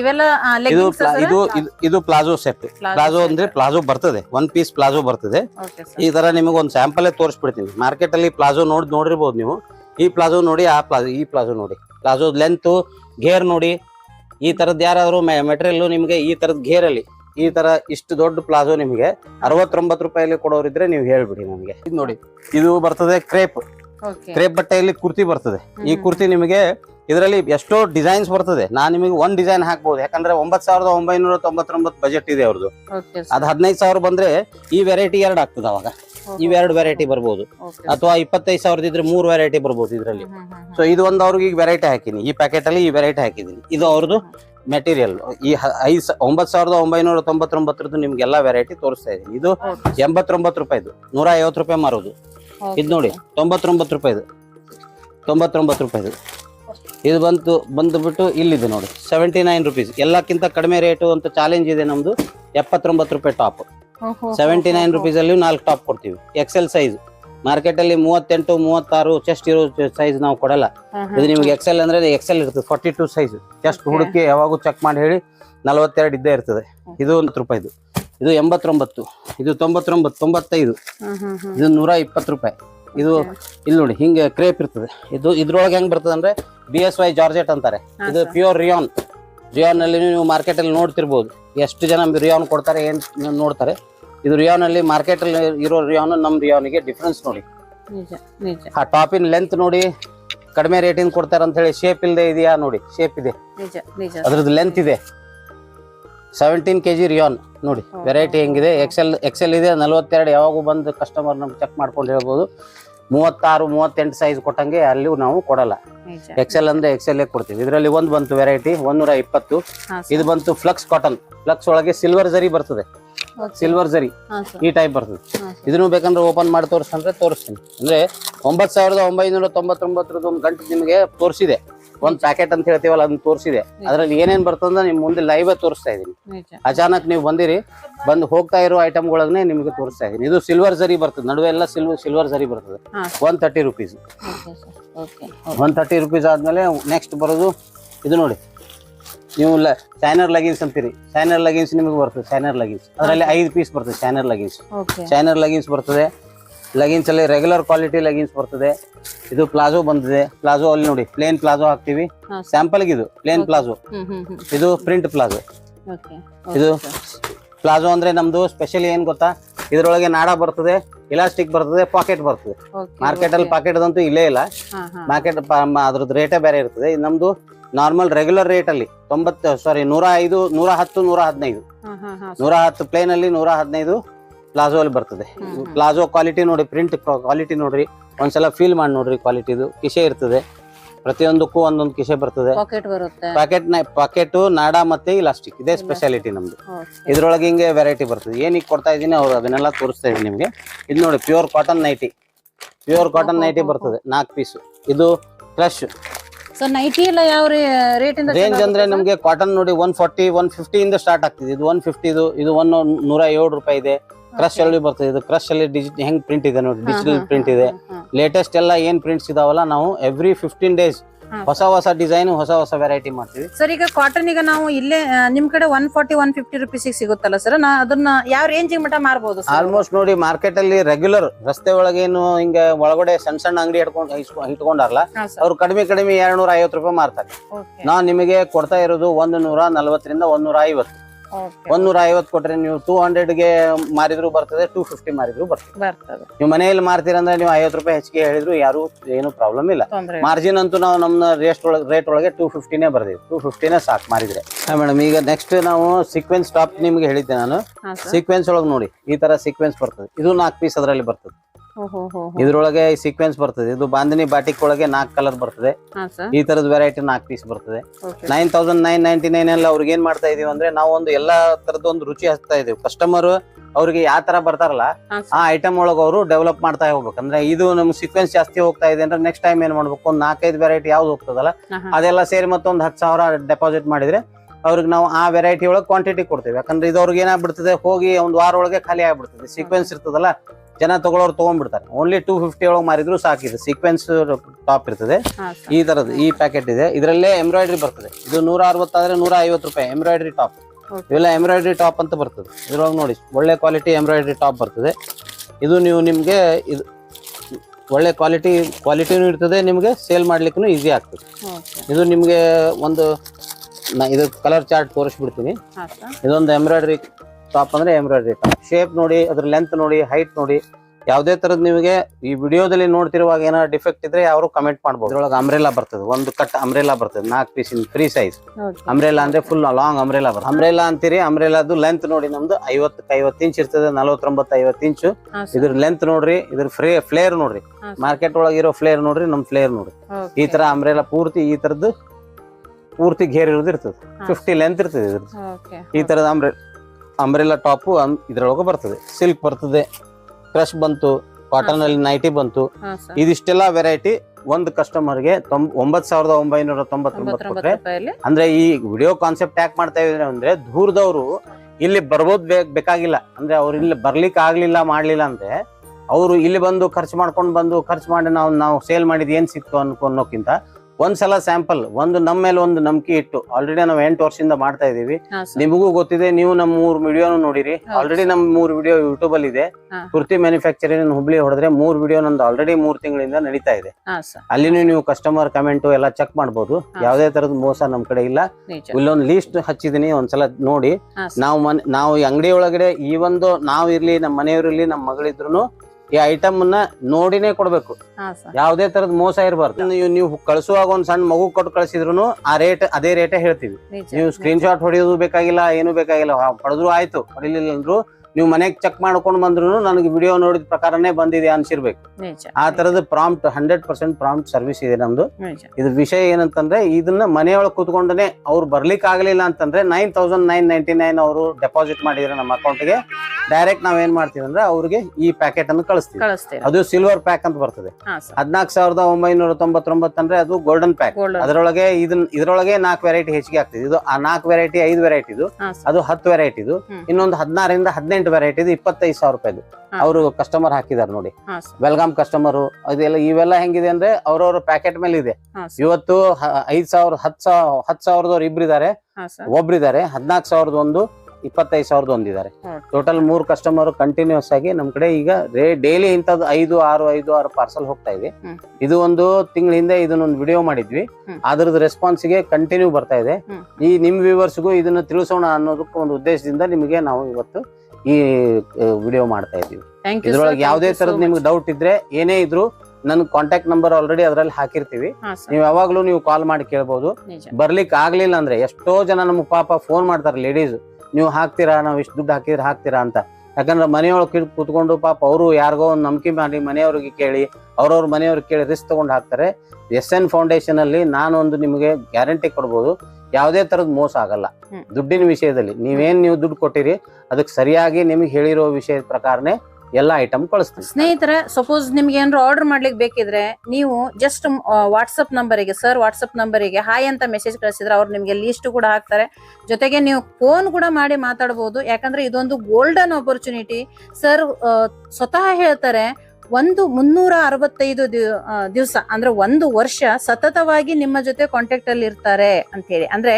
ಇದು? ಇದು ಇದು- ಪ್ಲಾಜೋ ಸೆಟ್ ಪ್ಲಾಜೋ ಅಂದ್ರೆ ಪ್ಲಾಜೋ ಬರ್ತದೆ. ಒನ್ ಪೀಸ್ ಪ್ಲಾಜೋ ಬರ್ತದೆ. ಈ ತರ ನಿಮಗೆ ಒಂದು ಸ್ಯಾಂಪಲ್ ತೋರಿಸ್ಬಿಡ್ತೀನಿ. ಮಾರ್ಕೆಟ್ ಅಲ್ಲಿ ಪ್ಲಾಜೋ ನೋಡಿ ನೋಡಿರ್ಬೋದು ನೀವು. ಈ ಪ್ಲಾಜೋ ನೋಡಿ ಆ ಪ್ಲಾಜೋ ಈ ಪ್ಲಾಜೋ ನೋಡಿ. ಪ್ಲಾಜೋ ಲೆಂತ್ ಗೇರ್ ನೋಡಿ. ಈ ತರದ್ ಯಾರಾದ್ರೂ ಮೆಟೀರಿಯಲ್ ನಿಮಗೆ ಈ ತರದ್ ಗೇರ್ ಅಲ್ಲಿ ಈ ತರ ಇಷ್ಟು ದೊಡ್ಡ ಪ್ಲಾಜೋ ನಿಮಗೆ ಅರವತ್ತೊಂಬತ್ತು ರೂಪಾಯಲ್ಲಿ ಕೊಡೋರಿದ್ರೆ ನೀವು ಹೇಳ್ಬಿಡಿ ನನಗೆ ಇದು ನೋಡಿ ಇದು ಬರ್ತದೆ ಕ್ರೇಪ್. ಕ್ರೇಪ್ ಬಟ್ಟೆಯಲ್ಲಿ ಕುರ್ತಿ ಬರ್ತದೆ. ಈ. ಕುರ್ತಿ ನಿಮಗೆ ಇದರಲ್ಲಿ ಎಷ್ಟೋ ಡಿಸೈನ್ಸ್ ಬರ್ತದೆ. ನಾನು ನಿಮಗೆ ಒಂದ್ ಡಿಸೈನ್ ಹಾಕ್ಬೋದು. ಯಾಕಂದ್ರೆ ಒಂಬತ್ ಸಾವಿರದ ಒಂಬೈನೂರ ತೊಂಬತ್ತೊಂಬತ್ತು ಬಜೆಟ್ ಇದೆ ಅವ್ರದ್ದು. ಅದ್ ಹದಿನೈದು ಸಾವಿರ ಬಂದ್ರೆ ಈ ವೆರೈಟಿ ಎರಡು ಆಗ್ತದೆ ಅವಾಗ. ಇವೆರಡು ವೆರೈಟಿ ಬರ್ಬೋದು. ಅಥವಾ ಇಪ್ಪತ್ತೈದು ಸಾವಿರದ ಇದ್ರೆ ಮೂರು ವೆರೈಟಿ ಬರ್ಬೋದು ಇದರಲ್ಲಿ. ಸೊ ಇದು ಒಂದು ಅವ್ರಿಗೆ ಈಗ ವೆರೈಟಿ ಹಾಕಿನಿ ಈ ಪ್ಯಾಕೆಟ್ ಅಲ್ಲಿ ಈ ವೆರೈಟಿ ಹಾಕಿದೀನಿ. ಇದು ಅವ್ರದ್ದು ಮೆಟೀರಿಯಲ್ ಈ ಐದು ಒಂಬತ್ತು ಸಾವಿರದ ಒಂಬೈನೂರ ತೊಂಬತ್ತೊಂಬತ್ತರದ್ದು ನಿಮ್ಗೆಲ್ಲ ವೆರೈಟಿ ತೋರಿಸ್ತಾ ಇದೆ ಇದು. ಎಂಬತ್ತೊಂಬತ್ತು ರೂಪಾಯಿದು ನೂರ ಐವತ್ತು ರೂಪಾಯಿ ಮಾರೋದು. ಇದು ನೋಡಿ. ತೊಂಬತ್ತೊಂಬತ್ತು ರೂಪಾಯಿದು ತೊಂಬತ್ತೊಂಬತ್ತು ರೂಪಾಯಿದು ಇದು. ಬಂತು ಬಂದುಬಿಟ್ಟು ಇಲ್ಲಿದೆ ನೋಡಿ ಸೆವೆಂಟಿ ನೈನ್ ರುಪೀಸ್ ಎಲ್ಲಕ್ಕಿಂತ ಕಡಿಮೆ ರೇಟು ಅಂತ ಚಾಲೆಂಜ್ ಇದೆ ನಮ್ದು ಎಪ್ಪತ್ತೊಂಬತ್ತು ರೂಪಾಯಿ ಟಾಪ್ ಸೆವೆಂಟಿ ನೈನ್ ಹೋ, ಹೋ. ರುಪೀಸ್ ಅಲ್ಲಿ ನಾಲ್ಕು ಟಾಪ್ ಕೊಡ್ತೀವಿ. ಎಕ್ಸೆಲ್ ಸೈಜ್ ಮಾರ್ಕೆಟ್ ಅಲ್ಲಿ ಮೂವತ್ತೆಂಟು ಮೂವತ್ತಾರು ಚೆಸ್ಟ್ ಇರೋ ಸೈಜ್ ನಾವು ಕೊಡಲ್ಲ. ಇದು ನಿಮ್ಗೆ ಎಕ್ಸೆಲ್ ಅಂದ್ರೆ ಎಕ್ಸೆಲ್ ಇರ್ತದೆ ಫಾರ್ಟಿ ಟು ಸೈಜ್ ಚೆಸ್ಟ್ ಹುಡುಕಿ ಯಾವಾಗೂ ಚೆಕ್ ಮಾಡಿ ಹೇಳಿ ನಲವತ್ತೆರಡು ಇದ್ದೇ ಇರ್ತದೆ. ಇದು ಒಂದು ರೂಪಾಯಿದು ಇದು. ಎಂಬತ್ತೊಂಬತ್ತು. ಇದು ತೊಂಬತ್ತೊಂಬತ್ತು ತೊಂಬತ್ತೈದು. ಇದು ನೂರ ಇಪ್ಪತ್ತು ರೂಪಾಯಿ. ಇದು. ಇಲ್ಲಿ ನೋಡಿ ಹಿಂಗೆ ಕ್ರೇಪ್ ಇರ್ತದೆ. ಇದು ಇದ್ರೊಳಗೆ ಹೆಂಗ್ ಬರ್ತದೆ ಅಂದ್ರೆ ಬಿ ಎಸ್ ವೈ ಜಾರ್ಜೆಟ್ ಅಂತಾರೆ. ಇದು. ಪ್ಯೂರ್ ರಿಯಾನ್ ರಿಯಾನ್ ಅಲ್ಲಿ ನೀವು ಮಾರ್ಕೆಟ್ ಅಲ್ಲಿ ನೋಡ್ತಿರ್ಬೋದು. ಎಷ್ಟು ಜನ ರಿಯಾನ್ ಕೊಡ್ತಾರೆ ಏನ್ ನೋಡ್ತಾರೆ. ಇದು ರಿಯಾನ್ ಅಲ್ಲಿ ಮಾರ್ಕೆಟ್ ಅಲ್ಲಿ ಇರೋ ರಿಯಾನ್ ನಮ್ ರಿಯಾನಿಗೆ ಡಿಫ್ರೆನ್ಸ್ ನೋಡಿ. ನಿಜ ನಿಜ. ಆ ಟಾಪಿನ ಲೆಂತ್ ನೋಡಿ ಕಡಿಮೆ ರೇಟಿಂಗ್ ಕೊಡ್ತಾರೆ ಅಂತ ಹೇಳಿ ಶೇಪ್ ಇಲ್ಲದೆ ಇದೆಯಾ ನೋಡಿ ಶೇಪ್ ಇದೆ. ನಿಜ ನಿಜ. ಅದ್ರದ್ದು ಲೆಂತ್ ಇದೆ. ಸೆವೆಂಟೀನ್ ಕೆ ಜಿ ರಿಯಾನ್ ನೋಡಿ. ವೆರೈಟಿ ಹೆಂಗಿದೆ ಎಕ್ಸೆಲ್ ಎಕ್ಸೆಲ್ ಇದೆ ನಲವತ್ತೆರಡು ಯಾವಾಗೂ ಬಂದು ಕಸ್ಟಮರ್ ನಮ್ಗೆ ಚೆಕ್ ಮಾಡ್ಕೊಂಡು ಹೇಳ್ಬೋದು. ಮೂವತ್ತಾರು ಮೂವತ್ತೆಂಟು ಸೈಜ್ ಕೊಟ್ಟಂಗೆ ಅಲ್ಲಿ ನಾವು ಕೊಡಲ್ಲ. ಎಕ್ಸೆಲ್ ಅಂದ್ರೆ ಎಕ್ಸೆಲ್ ಕೊಡ್ತೀವಿ. ಇದರಲ್ಲಿ ಒಂದು ಬಂತು ವೆರೈಟಿ ಒಂದೂರ ಇಪ್ಪತ್ತು. ಇದು ಬಂತು ಫ್ಲಕ್ಸ್ ಕಾಟನ್ ಫ್ಲಕ್ಸ್ ಒಳಗೆ ಸಿಲ್ವರ್ ಜರಿ ಬರ್ತದೆ. ಸಿಲ್ವರ್ ಜರಿ. ಈ ಟೈಪ್ ಬರ್ತದೆ. ಇದನ್ನು ಬೇಕಂದ್ರೆ ಓಪನ್ ಮಾಡಿ ತೋರಿಸ್ತಂದ್ರೆ ತೋರಿಸ್ತೀನಿ. ಅಂದ್ರೆ ಒಂಬತ್ ಸಾವಿರದ ಒಂಬೈನೂರ ತೊಂಬತ್ತೊಂಬತ್ತರದ್ದು ಒಂದು ಗಂಟೆ ನಿಮಗೆ ತೋರಿಸಿದೆ. ಒಂದ್ ಪ್ಯಾಕೆಟ್ ಅಂತ ಹೇಳ್ತೀವಲ್ಲ ಅದನ್ನ ತೋರಿಸಿದೆ. ಅದ್ರಲ್ಲಿ ಏನೇನ್ ಬರ್ತದ ನಿಮ್ ಮುಂದೆ ಲೈವ್ ತೋರಿಸ್ತಾ ಇದೀನಿ. ಅಚಾನಕ್ ನೀವು ಬಂದಿರಿ ಬಂದು ಹೋಗ್ತಾ ಇರೋ ಐಟಮ್ ಗಳನ್ನೇ ನಿಮಗೆ ತೋರಿಸ್ತಾ ಇದೀನಿ ಇದು ಸಿಲ್ವರ್ ಜರಿ ಬರ್ತದೆ. ನಡುವೆ ಎಲ್ಲ ಸಿಲ್ವರ್ ಸಿಲ್ವರ್ ಜರಿ ಬರ್ತದೆ. One thirty rupees. One thirty rupees ಆದ್ಮೇಲೆ ನೆಕ್ಸ್ಟ್ ಬರೋದು ಇದು ನೋಡಿ. ನೀವು ಶೈನರ್ ಲಗಿನ್ಸ್ ಅಂತೀರಿ. ಶೈನರ್ ಲಗಿನ್ಸ್ ನಿಮಗೆ ಬರ್ತದೆ ಶೈನರ್ ಲಗಿನ್ಸ್ ಅದರಲ್ಲಿ ಐದು ಪೀಸ್ ಬರ್ತದೆ ಶೈನರ್ ಲಗಿನ್ಸ್ ಚೈನರ್ ಶೈನರ್ ಲಗಿನ್ಸ್ ಬರ್ತದೆ. ಲಗಿನ್ಸ್ ಅಲ್ಲಿ ರೆಗ್ಯುಲರ್ ಕ್ವಾಲಿಟಿ ಲಗಿನ್ಸ್ ಬರ್ತದೆ. ಇದು ಪ್ಲಾಜೋ ಬಂದಿದೆ. ಪ್ಲಾಜೋ ಅಲ್ಲಿ ನೋಡಿ ಪ್ಲೇನ್ ಪ್ಲಾಜೋ ಹಾಕ್ತಿವಿ. ಸ್ಯಾಂಪಲ್ ಇದು ಪ್ಲೇನ್ ಪ್ಲಾಜೋ. ಇದು ಪ್ರಿಂಟ್ ಪ್ಲಾಜೋ. ಇದು ಪ್ಲಾಜೋ ಅಂದ್ರೆ ನಮ್ದು ಸ್ಪೆಷಲ್ ಏನ್ ಗೊತ್ತಾ? ಇದ್ರೊಳಗೆ ನಾಡ ಬರ್ತದೆ ಇಲಾಸ್ಟಿಕ್ ಬರ್ತದೆ ಪಾಕೆಟ್ ಬರ್ತದೆ. ಮಾರ್ಕೆಟ್ ಅಲ್ಲಿ. ಪಾಕೆಟ್ ಅಂತೂ ಇಲ್ಲೇ ಇಲ್ಲ. ಮಾರ್ಕೆಟ್ ಅದ್ರದ್ದು ರೇಟೇ ಬೇರೆ ಇರ್ತದೆ. ಇದು ನಮ್ದು ನಾರ್ಮಲ್ ರೆಗ್ಯುಲರ್ ರೇಟ್ ಅಲ್ಲಿ ತೊಂಬತ್ತು ಸಾರಿ ನೂರ ಐದು ನೂರ ಹತ್ತು ನೂರ ಹದಿನೈದು. ನೂರ ಹತ್ತು ಪ್ಲೇನ್ ಅಲ್ಲಿ ನೂರ ಹದಿನೈದು ಪ್ಲಾಜೋ ಅಲ್ಲಿ ಬರ್ತದೆ. ಪ್ಲಾಜೋ ಕ್ವಾಲಿಟಿ ನೋಡಿ ಪ್ರಿಂಟ್ ಕ್ವಾಲಿಟಿ ನೋಡ್ರಿ. ಒಂದ್ಸಲ ಫೀಲ್ ಮಾಡಿ ನೋಡ್ರಿ ಕ್ವಾಲಿಟಿದು ಕಿಸೆ ಇರ್ತದೆ. ಪ್ರತಿಯೊಂದಕ್ಕೂ ಒಂದೊಂದು ಕಿಶೆ ಬರ್ತದೆ. ಪಾಕೆಟ್ ಪಾಕೆಟ್ ನಾಡ ಮತ್ತೆ ಇಲಾಸ್ಟಿಕ್ ಇದೇ ಸ್ಪೆಷಾಲಿಟಿ ನಮ್ದು. ಇದ್ರೊಳಗೆ ಹಿಂಗೆ ವೆರೈಟಿ ಬರ್ತದೆ. ಏನಕ್ಕೆ ಕೊಡ್ತಾ ಇದೀನಿ ಅವ್ರು ಅದನ್ನೆಲ್ಲ ತೋರಿಸ್ತಾ ಇದೀನಿ ನಿಮ್ಗೆ. ಇದು ನೋಡಿ pure cotton nighty pure cotton nighty ಬರ್ತದೆ ನಾಲ್ಕು ಪೀಸು ಇದು ಕ್ರಶ್ ಸೊ ನೈಟಿ ಎಲ್ಲ ಯಾವ ರೇಟ್ ಇಂದ ರೇಂಜ್ ಅಂದ್ರೆ ನಮಗೆ ಕಾಟನ್ ನೋಡಿ ಒನ್ ಫಾರ್ಟಿ ಒನ್ ಫಿಫ್ಟಿ ಇಂದ ಸ್ಟಾರ್ಟ್ ಆಗ್ತಿದೆ. ಇದು ಒನ್ ಫಿಫ್ಟಿ ಇದು ಇದು ಒನ್ ನೂರ ಏಳು ರೂಪಾಯಿ ಇದೆ. ಕ್ರಶ್ ಅಲ್ಲಿ ಬರ್ತದೆ. ಇದು ಕ್ರಶ್ ಅಲ್ಲಿ ಡಿಜಿಟ್ ಹೆಂಗ್ ಪ್ರಿಂಟ್ ಇದೆ ನೋಡಿ ಡಿಜಿಟಲ್ ಪ್ರಿಂಟ್ ಇದೆ. ಲೇಟೆಸ್ಟ್ ಎಲ್ಲ ಏನ್ ಪ್ರಿಂಟ್ಸ್ ಇದಾವಲ್ಲ ನಾವು ಎವ್ರಿ ಫಿಫ್ಟೀನ್ ಡೇಸ್. ಹೊಸ ಹೊಸ ಡಿಸೈನ್ ಹೊಸ ಹೊಸ ವೆರೈಟಿ ಮಾಡ್ತೀವಿ ಸರ್ ಈಗ ಕಾಟನ್ ಈಗ ನಾವು ಇಲ್ಲೇ ನಿಮ್ ಕಡೆ one forty one fifty rupees ಸಿಗುತ್ತಲ್ಲ ಸರ್ ನಾ ಅದನ್ನ ಯಾವ ರೇಂಜ್ ಮಟ್ಟ ಮಾರ್ಬೋದು? ಆಲ್ಮೋಸ್ಟ್ ನೋಡಿ ಮಾರ್ಕೆಟ್ ಅಲ್ಲಿ ರೆಗ್ಯುಲರ್ ರಸ್ತೆ ಒಳಗೇನು ಏನು ಹಿಂಗ ಒಳಗಡೆ ಸಣ್ಣ ಸಣ್ಣ ಅಂಗಡಿ ಹಿಡ್ಕೊಂಡು ಇಟ್ಕೊಂಡಾರಲ್ಲ. ಅವ್ರು ಕಡಿಮೆ ಕಡಿಮೆ ಎರಡ್ ನೂರ ಐವತ್ತು ರೂಪಾಯಿ ಮಾರ್ತಾರೆ ನಾವು ನಿಮಗೆ ಕೊಡ್ತಾ ಇರೋದು ಒಂದ್ ನೂರ ನಲ್ವತ್ತರಿಂದ ಒಂದ್ ನೂರ ಐವತ್ತು. ಒಂದ್ ನೂರ ಐವತ್ತು ಕೊಟ್ರೆ ನೀವು ಟೂ ಹಂಡ್ರೆಡ್ಗೆ ಮಾರಿದ್ರು ಬರ್ತದೆ ಟೂ ಫಿಫ್ಟಿ ಮಾರಿದ್ರು ಬರ್ತದೆ. ಬರ್ತದೆ. ನೀವು ಮನೆಯಲ್ಲಿ ಮಾರ್ತೀರಂದ್ರೆ ನೀವು ಐವತ್ತು ರೂಪಾಯಿ ಹೆಚ್ಚಿಗೆ ಹೇಳಿದ್ರು ಯಾರು ಏನು ಪ್ರಾಬ್ಲಮ್ ಇಲ್ಲ. ತೊಂದ್ರೆ ಮಾರ್ಜಿನ್ ಅಂತೂ ನಾವು ನಮ್ಮ ರೇಟ್ ಒಳಗೆ ರೇಟ್ ಒಳಗೆ ಟೂ ಫಿಫ್ಟಿನೇ ಬರ್ದೇವೆ. ಟೂ ಫಿಫ್ಟಿನೇ ಸಾಕು ಮಾರಿದ್ರೆ. ಮೇಡಮ್ ಈಗ ನೆಕ್ಸ್ಟ್ ನಾವು ಸೀಕ್ವೆನ್ಸ್ ಟಾಪ್ ನಿಮ್ಗೆ ಹೇಳಿದ್ದೆ ನಾನು. ಹಾ, ಸೀಕ್ವೆನ್ಸ್ ಒಳಗೆ ನೋಡಿ ಈ ತರ ಸೀಕ್ವೆನ್ಸ್ ಬರ್ತದೆ. ಇದು ನಾಲ್ಕು ಪೀಸ್ ಅದರಲ್ಲಿ ಬರ್ತದೆ. ಇದ್ರೊಳಗೆ ಸೀಕ್ವೆನ್ಸ್ ಬರ್ತದೆ. ಇದು ಬಾಂದಿನಿ ಬಾಟಿಕ್ ಒಳಗೆ ನಾಲ್ಕು ಕಲರ್ ಬರ್ತದೆ. ಈ ತರದ ವೆರೈಟಿ ನಾಲ್ಕು ಪೀಸ್ ಬರ್ತದೆ. Nine thousand nine ninety nine ಅಲ್ಲಿ ಅವ್ರಿಗೆ ಏನ್ ಮಾಡ್ತಾ ಇದೀವಿ ಅಂದ್ರೆ ನಾವು ಒಂದು ಎಲ್ಲಾ ತರದ ಒಂದು ರುಚಿ ಹಚ್ತಾ ಇದೀವಿ. ಕಸ್ಟಮರ್ ಅವ್ರಿಗೆ ಯಾವ ತರ ಬರ್ತಾರಲ್ಲ ಆ ಐಟಮ್ ಒಳಗ ಅವರು ಡೆವಲಪ್ ಮಾಡ್ತಾ ಹೋಗ್ಬೇಕು ಅಂದ್ರೆ ಇದು ನಮ್ ಸೀಕ್ವೆನ್ಸ್ ಜಾಸ್ತಿ ಹೋಗ್ತಾ ಇದೆ ಅಂದ್ರೆ ನೆಕ್ಸ್ಟ್ ಟೈಮ್ ಏನ್ ಮಾಡ್ಬೇಕು? ಒಂದ್ ನಾಲ್ಕೈದು ವೆರೈಟಿ ಯಾವ್ದು ಹೋಗ್ತದಲ್ಲ. ಅದೆಲ್ಲ ಸೇರಿ ಮತ್ತೊಂದು ಹತ್ತು ಸಾವಿರ ಡೆಪಾಸಿಟ್ ಮಾಡಿದ್ರೆ ಅವ್ರಿಗೆ ನಾವು ಆ ವೆರೈಟಿ ಒಳಗೆ ಕ್ವಾಂಟಿಟಿ ಕೊಡ್ತೀವಿ. ಯಾಕಂದ್ರೆ ಇದು ಅವ್ರಿಗೆ ಏನಾಗ್ಬಿಡ್ತದೆ ಹೋಗಿ ಒಂದು ವಾರ ಒಳಗೆ ಖಾಲಿ ಆಗ್ಬಿಡ್ತದೆ. ಸೀಕ್ವೆನ್ಸ್ ಇರ್ತದಲ್ಲ ಜನ ತಗೊಳ್ಳೋರು ತಗೊಂಡ್ಬಿಡ್ತಾರೆ. ಓನ್ಲಿ ಟೂ ಫಿಫ್ಟಿ ಒಳಗೆ ಮಾರಿದ್ರು ಸಾಕಿದೆ ಸೀಕ್ವೆನ್ಸ್ ಟಾಪ್ ಇರ್ತದೆ. ಈ ತರದ್ದು ಈ ಪ್ಯಾಕೆಟ್ ಇದೆ. ಇದರಲ್ಲೇ ಎಂಬ್ರಾಯ್ಡ್ರಿ ಬರ್ತದೆ. ಇದು ನೂರ ಅರವತ್ತಾದ್ರೆ ನೂರ ಐವತ್ತು ರೂಪಾಯಿ ಎಂಬ್ರಾಯ್ಡ್ರಿ ಟಾಪ್. ಇವೆಲ್ಲ ಎಂಬ್ರಾಯ್ಡ್ರಿ ಟಾಪ್ ಅಂತ ಬರ್ತದೆ. ಇದ್ರೊಳಗೆ ನೋಡಿ ಒಳ್ಳೆ ಕ್ವಾಲಿಟಿ ಎಂಬ್ರಾಯ್ಡ್ರಿ ಟಾಪ್ ಬರ್ತದೆ. ಇದು ನೀವು ನಿಮಗೆ ಇದು ಒಳ್ಳೆ ಕ್ವಾಲಿಟಿ ಕ್ವಾಲಿಟಿನೂ ಇರ್ತದೆ ನಿಮಗೆ ಸೇಲ್ ಮಾಡ್ಲಿಕ್ಕೂ ಈಸಿ ಆಗ್ತದೆ. ಇದು ನಿಮಗೆ ಒಂದು ನಾ ಇದು ಕಲರ್ ಚಾರ್ಟ್ ತೋರಿಸ್ಬಿಡ್ತೀನಿ. ಇದೊಂದು ಎಂಬ್ರಾಯ್ಡ್ರಿ ಟಾಪ್ ಅಂದ್ರೆ ಎಂಬ್ರಾಯ್ಡ್ರಿ ಟಾಪ್ ಶೇಪ್ ನೋಡಿ ಅದ್ರ ಲೆಂತ್ ನೋಡಿ ಹೈಟ್ ನೋಡಿ ಯಾವುದೇ ತರದ್ ನಿಮಗೆ ಈ ವಿಡಿಯೋದಲ್ಲಿ ನೋಡ್ತಿರುವಾಗ ಏನಾದ್ರು ಡಿಫೆಕ್ಟ್ ಇದ್ರೆ ಯಾರು ಕಮೆಂಟ್ ಮಾಡಬಹುದು ಇದ್ರೊಳಗೆ ಅಂಬ್ರೇಲಾ ಬರ್ತದೆ ಒಂದು ಕಟ್ ಅಂಬ್ರೇಲಾ ಬರ್ತದೆ ನಾಲ್ಕು ಪೀಸ್ ಫ್ರೀ ಸೈಜ್. ಅಂಬ್ರೆಲಾ ಅಂದ್ರೆ ಫುಲ್ ಲಾಂಗ್ ಅಂಬ್ರೆಲಾ ಬರ್ತದೆ. ಅಂಬ್ರೇಲಾ ಅಂತೀರಿ ಅಂಬ್ರೆಲಾದು ಲೆಂತ್ ನೋಡಿ ನಮ್ದು ಐವತ್ತಕ್ಕೆ ಐವತ್ತು ಇಂಚ್ ಇರ್ತದೆ ನಲವತ್ತೊಂಬತ್ತು ಐವತ್ತು ಇಂಚು. ಇದ್ರ ಲೆಂತ್ ನೋಡ್ರಿ ಇದ್ರ ಫ್ರೇ ಫ್ಲೇರ್ ನೋಡ್ರಿ. ಮಾರ್ಕೆಟ್ ಒಳಗೆ ಇರೋ ಫ್ಲೇರ್ ನೋಡ್ರಿ ನಮ್ ಫ್ಲೇರ್ ನೋಡ್ರಿ. ಈ ತರ ಅಂಬ್ರೆಲಾ ಪೂರ್ತಿ ಈ ತರದ್ದು ಪೂರ್ತಿ ಘೇರ್ ಇರೋದು ಇರ್ತದೆ. ಫಿಫ್ಟಿ ಲೆಂತ್ ಇರ್ತದೆ ಇದ್ರದ್ದು. ಈ ತರದ ಅಂಬ್ರೆ ಅಂಬ್ರೆಲಾ ಟಾಪು ಇದ್ರೊಳಗೆ ಬರ್ತದೆ. ಸಿಲ್ಕ್ ಬರ್ತದೆ. ಕ್ರಶ್ ಬಂತು ಕಾಟನ್ ಅಲ್ಲಿ ನೈಟಿ ಬಂತು. ಇದಿಷ್ಟೆಲ್ಲ ವೆರೈಟಿ ಒಂದು ಕಸ್ಟಮರ್ಗೆ ಒಂಬತ್ ಸಾವಿರದ ಒಂಬೈನೂರ ತೊಂಬತ್ತೊಂಬತ್ತು ತೊಂಬತ್ತೊಂಬತ್ತು ಕೊಟ್ರೆ ಅಂದ್ರೆ ಈ ವಿಡಿಯೋ ಕಾನ್ಸೆಪ್ಟ್ ಯಾಕೆ ಮಾಡ್ತಾ ಇದ್ರೆ ಅಂದ್ರೆ ದೂರದವರು ಇಲ್ಲಿ ಬರ್ಬೋದು ಬೇಕಾಗಿಲ್ಲ. ಅಂದ್ರೆ ಅವ್ರು ಇಲ್ಲಿ ಬರ್ಲಿಕ್ಕೆ ಆಗ್ಲಿಲ್ಲ ಮಾಡ್ಲಿಲ್ಲ ಅಂದ್ರೆ ಅವರು ಇಲ್ಲಿ ಬಂದು ಖರ್ಚು ಮಾಡ್ಕೊಂಡು ಬಂದು ಖರ್ಚು ಮಾಡಿ ನಾವು ನಾವು ಸೇಲ್ ಮಾಡಿದ್ ಏನ್ ಸಿಕ್ತು ಅನ್ಕೊನ್ನೋಕ್ಕಿಂತ ಒಂದ್ಸಲ ಸ್ಯಾಂಪಲ್ ಒಂದು ನಮ್ಮ ಮೇಲೆ ಒಂದು ನಂಬಿಕೆ ಇಟ್ಟು ಆಲ್ರೆಡಿ ನಾವು ಎಂಟು ವರ್ಷದಿಂದ ಮಾಡ್ತಾ ಇದೀವಿ ನಿಮಗೂ ಗೊತ್ತಿದೆ ನೀವು ನಮ್ಮ ಮೂರ್ ವಿಡಿಯೋನು ನೋಡಿರಿ. ಆಲ್ರೆಡಿ ನಮ್ ಮೂರ್ ವಿಡಿಯೋ ಯೂಟ್ಯೂಬ್ ಅಲ್ಲಿ ಇದೆ. ಕುರ್ತಿ ಮ್ಯಾನುಫ್ಯಾಕ್ಚರಿಂಗ್ ಹುಬ್ಳಿ ಹೊಡೆದ್ರೆ ಮೂರ್ ವಿಡಿಯೋ ನಂದು ಆಲ್ರೆಡಿ ಮೂರ್ ತಿಂಗಳಿಂದ ನಡೀತಾ ಇದೆ. ಅಲ್ಲಿನೂ ನೀವು ಕಸ್ಟಮರ್ ಕಮೆಂಟ್ ಎಲ್ಲ ಚೆಕ್ ಮಾಡಬಹುದು ಯಾವ್ದೇ ತರದ ಮೋಸ ನಮ್ ಕಡೆ ಇಲ್ಲ. ಇಲ್ಲೊಂದು ಲೀಸ್ಟ್ ಹಚ್ಚಿದೀನಿ ಒಂದ್ಸಲ ನೋಡಿ. ನಾವು ನಾವು ಅಂಗಡಿ ಒಳಗಡೆ ಈ ಒಂದು ನಾವ್ ಇರ್ಲಿ ನಮ್ಮ ಮನೆಯವ್ರಿರ್ಲಿ ನಮ್ಮ ಮಗಳಿದ್ರು ಈ ಐಟಮ್ ಅನ್ನ ನೋಡಿನೇ ಕೊಡ್ಬೇಕು. ಹಾ. ಯಾವುದೇ ತರದ ಮೋಸ ಇರಬಾರ್ದು. ನೀವು ನೀವು ಕಳಿಸುವಾಗ ಒಂದ್ ಸಣ್ಣ ಮಗು ಕೊಟ್ಟು ಕಳ್ಸಿದ್ರು ಆ ರೇಟ್ ಅದೇ ರೇಟೇ ಹೇಳ್ತೀವಿ. ನಿಜ. ನೀವು ಸ್ಕ್ರೀನ್ ಶಾಟ್ ಹೊಡೆಯೋದು ಬೇಕಾಗಿಲ್ಲ ಏನು ಬೇಕಾಗಿಲ್ಲ. ಹೊಡೆದ್ರು ಆಯ್ತು ಹೊಡಿಲಿಲ್ಲ ಅಂದ್ರು ನೀವು ಮನೆಗೆ ಚೆಕ್ ಮಾಡ್ಕೊಂಡು ಬಂದ್ರು ನನಗೆ ವಿಡಿಯೋ ನೋಡಿದ ಪ್ರಕಾರನೇ ಬಂದಿದೆ ಅನ್ಸಿರ್ಬೇಕು. ನಿಜ ಆ ತರದ prompt hundred percent prompt service ಇದೆ ನಮ್ದು. ನಿಜ ಇದು ವಿಷಯ ಏನಂತಂದ್ರೆ ಇದನ್ನ ಮನೆಯೊಳಗೆ ಕೂತ್ಕೊಂಡನೆ ಅವ್ರು ಬರ್ಲಿಕ್ಕೆ ಆಗ್ಲಿಲ್ಲ ಅಂತಂದ್ರೆ nine thousand nine ninety nine ಅವರು ಡೆಪಾಸಿಟ್ ಮಾಡಿದ್ರೆ ನಮ್ಮ ಅಕೌಂಟ್ಗೆ ಡೈರೆಕ್ಟ್ ನಾವ್ ಏನ್ ಮಾಡ್ತೀವಿ ಅಂದ್ರೆ ಅವ್ರಿಗೆ ಈ ಪ್ಯಾಕೆಟ್ ಅನ್ನು ಕಳಿಸ್ತೀವಿ. ಅದು ಸಿಲ್ವರ್ ಪ್ಯಾಕ್ ಅಂತ ಬರ್ತದೆ. ಹಾ ಸರ್ ಹದಿನಾಲ್ಕು ಸಾವಿರದ ಒಂಬೈನೂರ ತೊಂಬತ್ತೊಂಬತ್ತು ಅಂದ್ರೆ ಅದು ಗೋಲ್ಡನ್ ಪ್ಯಾಕ್ ಅದರೊಳಗೆ ಇದನ್ ಇದ್ರೊಳಗೆ ನಾಲ್ಕು ವೆರೈಟಿ ಹೆಚ್ಚಿಗೆ ಆಗ್ತದೆ. ಇದು ಆ ನಾಲ್ಕು ವೆರೈಟಿ ಐದು ವೆರೈಟಿ ಇದು ಹಾ ಸರ್ ಅದು ಹತ್ತು ವೆರೈಟಿ ಇದು ಹ್ಮ್. ಇನ್ನೊಂದು ಹದಿನಾರರಿಂದ ಹದಿನೆಂಟು ವೆರೈಟಿ ಇದು ಇಪ್ಪತ್ತೈದು ಸಾವಿರ ರೂಪಾಯಿದು. ಹಾ. ಅವರು ಕಸ್ಟಮರ್ ಹಾಕಿದಾರೆ ನೋಡಿ. ಹಾ ಸರ್ ಬೆಲ್ಗಾಮ್ ಕಸ್ಟಮರ್ ಅದೆಲ್ಲ ಇವೆಲ್ಲ ಹೆಂಗಿದೆ ಅಂದ್ರೆ ಅವ್ರವ್ರ ಪ್ಯಾಕೆಟ್ ಮೇಲೆ ಇದೆ. ಹಾ ಸರ್ ಇವತ್ತು ಹ- ಐದ್ ಸಾವಿರ ಹತ್ತು ಸಾವಿರ ಹತ್ತು ಸಾವಿರದವ್ರು ಇಬ್ರಿದ್ದಾರೆ. ಹಾ ಸರ್ ಒಬ್ರಿದ್ದಾರೆ. ಹದಿನಾಲ್ಕು ಸಾವಿರದ ಒಂದು ಇಪ್ಪತ್ತೈದು ಸಾವಿರದ ಹೊಂದಿದ್ದಾರೆ ಟೋಟಲ್ ಮೂರು ಕಸ್ಟಮರ್ ಕಂಟಿನ್ಯೂಸ್ ಆಗಿ ನಮ್ ಕಡೆ ಈಗ ಡೈಲಿ ಇಂಥದ್ದು ಐದು ಆರು ಐದು ಆರು ಪಾರ್ಸಲ್ ಹೋಗ್ತಾ ಇದೆ. ಇದು ಒಂದು ತಿಂಗಳ ಹಿಂದೆ ಇದನ್ನೊಂದು ವಿಡಿಯೋ ಮಾಡಿದ್ವಿ. ಅದ್ರದ್ದು ರೆಸ್ಪಾನ್ಸ್ಗೆ ಕಂಟಿನ್ಯೂ ಬರ್ತಾ ಇದೆ. ಈ ನಿಮ್ ವ್ಯೂವರ್ಸ್ಗೂ ಇದನ್ನ ತಿಳಿಸೋಣ ಅನ್ನೋದಕ್ಕೆ ಒಂದು ಉದ್ದೇಶದಿಂದ ನಿಮಗೆ ನಾವು ಇವತ್ತು ಈ ವಿಡಿಯೋ ಮಾಡ್ತಾ ಇದೀವಿ ಇದ್ರೊಳಗೆ ಯಾವುದೇ ತರದ್ ನಿಮ್ಗೆ ಡೌಟ್ ಇದ್ರೆ ಏನೇ ಇದ್ರು ನನ್ ಕಾಂಟ್ಯಾಕ್ಟ್ ನಂಬರ್ ಆಲ್ರೆಡಿ ಅದ್ರಲ್ಲಿ ಹಾಕಿರ್ತೀವಿ. ನೀವು ಯಾವಾಗ್ಲೂ ನೀವು ಕಾಲ್ ಮಾಡಿ ಕೇಳ್ಬಹುದು ಬರ್ಲಿಕ್ಕೆ ಆಗ್ಲಿಲ್ಲ ಅಂದ್ರೆ ಎಷ್ಟೋ ಜನ ನಮ್ಗೆ ಪಾಪ ಫೋನ್ ಮಾಡ್ತಾರೆ ಲೇಡೀಸ್ ನೀವು ಹಾಕ್ತೀರಾ ನಾವು ಇಷ್ಟು ದುಡ್ಡು ಹಾಕಿದ್ರೆ ಹಾಕ್ತೀರಾ ಅಂತ. ಯಾಕಂದ್ರೆ ಮನೆಯೊಳಗೆ ಕೂತ್ಕೊಂಡು ಪಾಪ ಅವರು ಯಾರಿಗೋ ಒಂದು ನಂಬಿಕೆ ಮಾಡಿ ಮನೆಯವ್ರಿಗೆ ಕೇಳಿ ಅವ್ರವ್ರ ಮನೆಯವ್ರಿಗೆ ಕೇಳಿ ರಿಸ್ಕ್ ತಗೊಂಡು ಹಾಕ್ತಾರೆ. ಎಸ್ ಎನ್ ಫೌಂಡೇಶನ್ ಅಲ್ಲಿ ನಾನೊಂದು ಒಂದು ನಿಮಗೆ ಗ್ಯಾರಂಟಿ ಕೊಡ್ಬೋದು ಯಾವುದೇ ತರದ್ ಮೋಸ ಆಗಲ್ಲ. ದುಡ್ಡಿನ ವಿಷಯದಲ್ಲಿ ನೀವೇನ್ ನೀವು ದುಡ್ಡು ಕೊಟ್ಟಿರಿ ಅದಕ್ಕೆ ಸರಿಯಾಗಿ ನಿಮಗೆ ಹೇಳಿರೋ ವಿಷಯದ ಪ್ರಕಾರನೇ ಎಲ್ಲ ಐಟಮ್ ಕಳಿಸ್ತೀವಿ ಸ್ನೇಹಿತರೆ ಸಪೋಸ್ ನಿಮ್ಗೆ ಏನಾರು ಆರ್ಡರ್ ಮಾಡ್ಲಿಕ್ಕೆ ಬೇಕಿದ್ರೆ ನೀವು ಜಸ್ಟ್ ವಾಟ್ಸಪ್ ನಂಬರಿಗೆ ಸರ್ ವಾಟ್ಸಪ್ ನಂಬರಿಗೆ ಹಾಯ್ ಅಂತ ಮೆಸೇಜ್ ಕಳಿಸಿದ್ರೆ ಅವ್ರು ನಿಮಗೆ ಲೀಸ್ಟ್ ಕೂಡ ಹಾಕ್ತಾರೆ. ಜೊತೆಗೆ ನೀವು ಫೋನ್ ಕೂಡ ಮಾಡಿ ಮಾತಾಡಬಹುದು ಯಾಕಂದ್ರೆ ಇದೊಂದು ಗೋಲ್ಡನ್ ಆಪರ್ಚುನಿಟಿ ಸರ್ ಸ್ವತಃ ಹೇಳ್ತಾರೆ ಒಂದು ಮುನ್ನೂರ ಅರವತ್ತೈದು ದಿವಸ, ಅಂದ್ರೆ ಒಂದು ವರ್ಷ ಸತತವಾಗಿ ನಿಮ್ಮ ಜೊತೆ ಕಾಂಟ್ಯಾಕ್ಟ್ ಅಲ್ಲಿ ಇರ್ತಾರೆ ಅಂತ ಹೇಳಿ. ಅಂದ್ರೆ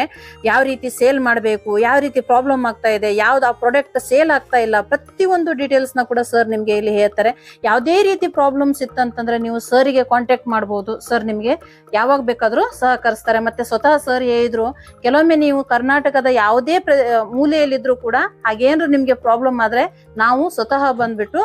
ಯಾವ ರೀತಿ ಸೇಲ್ ಮಾಡಬೇಕು, ಯಾವ ರೀತಿ ಪ್ರಾಬ್ಲಮ್ ಆಗ್ತಾ ಇದೆ, ಯಾವ್ದು ಆ ಪ್ರಾಡಕ್ಟ್ ಸೇಲ್ ಆಗ್ತಾ ಇಲ್ಲ, ಪ್ರತಿಯೊಂದು ಡೀಟೇಲ್ಸ್ನ ಕೂಡ ಸರ್ ನಿಮ್ಗೆ ಇಲ್ಲಿ ಹೇಳ್ತಾರೆ. ಯಾವುದೇ ರೀತಿ ಪ್ರಾಬ್ಲಮ್ಸ್ ಇತ್ತಂತಂದ್ರೆ ನೀವು ಸರ್ಗೆ ಕಾಂಟ್ಯಾಕ್ಟ್ ಮಾಡಬಹುದು ಸರ್ ನಿಮ್ಗೆ ಯಾವಾಗ ಬೇಕಾದ್ರೂ ಸಹಕರಿಸ್ತಾರೆ. ಮತ್ತೆ ಸ್ವತಃ ಸರ್ ಹೇಳಿದ್ರು, ಕೆಲವೊಮ್ಮೆ ನೀವು ಕರ್ನಾಟಕದ ಯಾವುದೇ ಮೂಲೆಯಲ್ಲಿದ್ರು ಕೂಡ ಹಾಗೇನ್ರು ನಿಮ್ಗೆ ಪ್ರಾಬ್ಲಮ್ ಆದ್ರೆ ನಾವು ಸ್ವತಃ ಬಂದ್ಬಿಟ್ಟು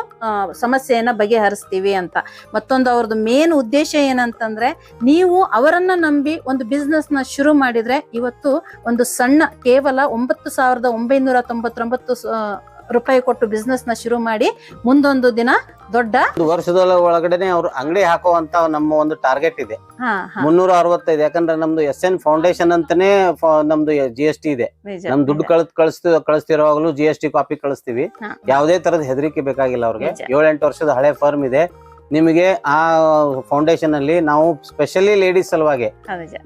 ಸಮಸ್ಯೆಯನ್ನ ಬಗೆಹರಿಸ್ತೀವಿ. ಅಂತ. ಮತ್ತೊಂದು ಅವ್ರದ್ದು ಮೇನ್ ಉದ್ದೇಶ ಏನಂತಂದ್ರೆ, ನೀವು ಅವರನ್ನ ನಂಬಿ ಒಂದು ಬಿಸ್ನೆಸ್ನ ಶುರು ಮಾಡಿದ್ರೆ ಇವತ್ತು ಒಂದು ಸಣ್ಣ ಕೇವಲ ಒಂಬತ್ತು ಸಾವಿರದ ಒಂಬೈನೂರ ತೊಂಬತ್ತೊಂಬತ್ತು ರೂಪಾಯಿ ಕೊಟ್ಟು ಬಿಸ್ನೆಸ್ನ ಶುರು ಮಾಡಿ ಮುಂದೊಂದು ದಿನ ದೊಡ್ಡ ಒಂದು ವರ್ಷದ ಒಳಗಡೆನೆ ಅವ್ರು ಅಂಗಡಿ ಹಾಕುವಂತ ನಮ್ಮ ಒಂದು ಟಾರ್ಗೆಟ್ ಇದೆ. ಮುನ್ನೂರ ಅರವತ್ತೈದು ಯಾಕಂದ್ರೆ ನಮ್ದು ಎಸ್ ಎನ್ ಫೌಂಡೇಶನ್ ಅಂತಾನೆ ನಮ್ದು ಜಿ ಎಸ್ ಟಿ ಇದೆ. ನಮ್ ದುಡ್ಡು ಕಳ್ ಕಳ್ಸ್ ಕಳಿಸ್ತಿ ಕಳಿಸ್ತಿರೋವಾಗ್ಲೂ ಜಿ ಎಸ್ ಟಿ ಕಾಪಿ ಕಳಿಸ್ತೀವಿ. ಯಾವುದೇ ತರದ ಹೆದರಿಕೆ ಬೇಕಾಗಿಲ್ಲ ಅವ್ರಿಗೆ. ಏಳೆಂಟು ವರ್ಷದ ಹಳೆ ಫರ್ಮ್ ಇದೆ. ನಿಮಗೆ ಆ ಫೌಂಡೇಶನ್ ಅಲ್ಲಿ ನಾವು ಸ್ಪೆಷಲಿ ಲೇಡೀಸ್ ಸಲುವಾಗಿ.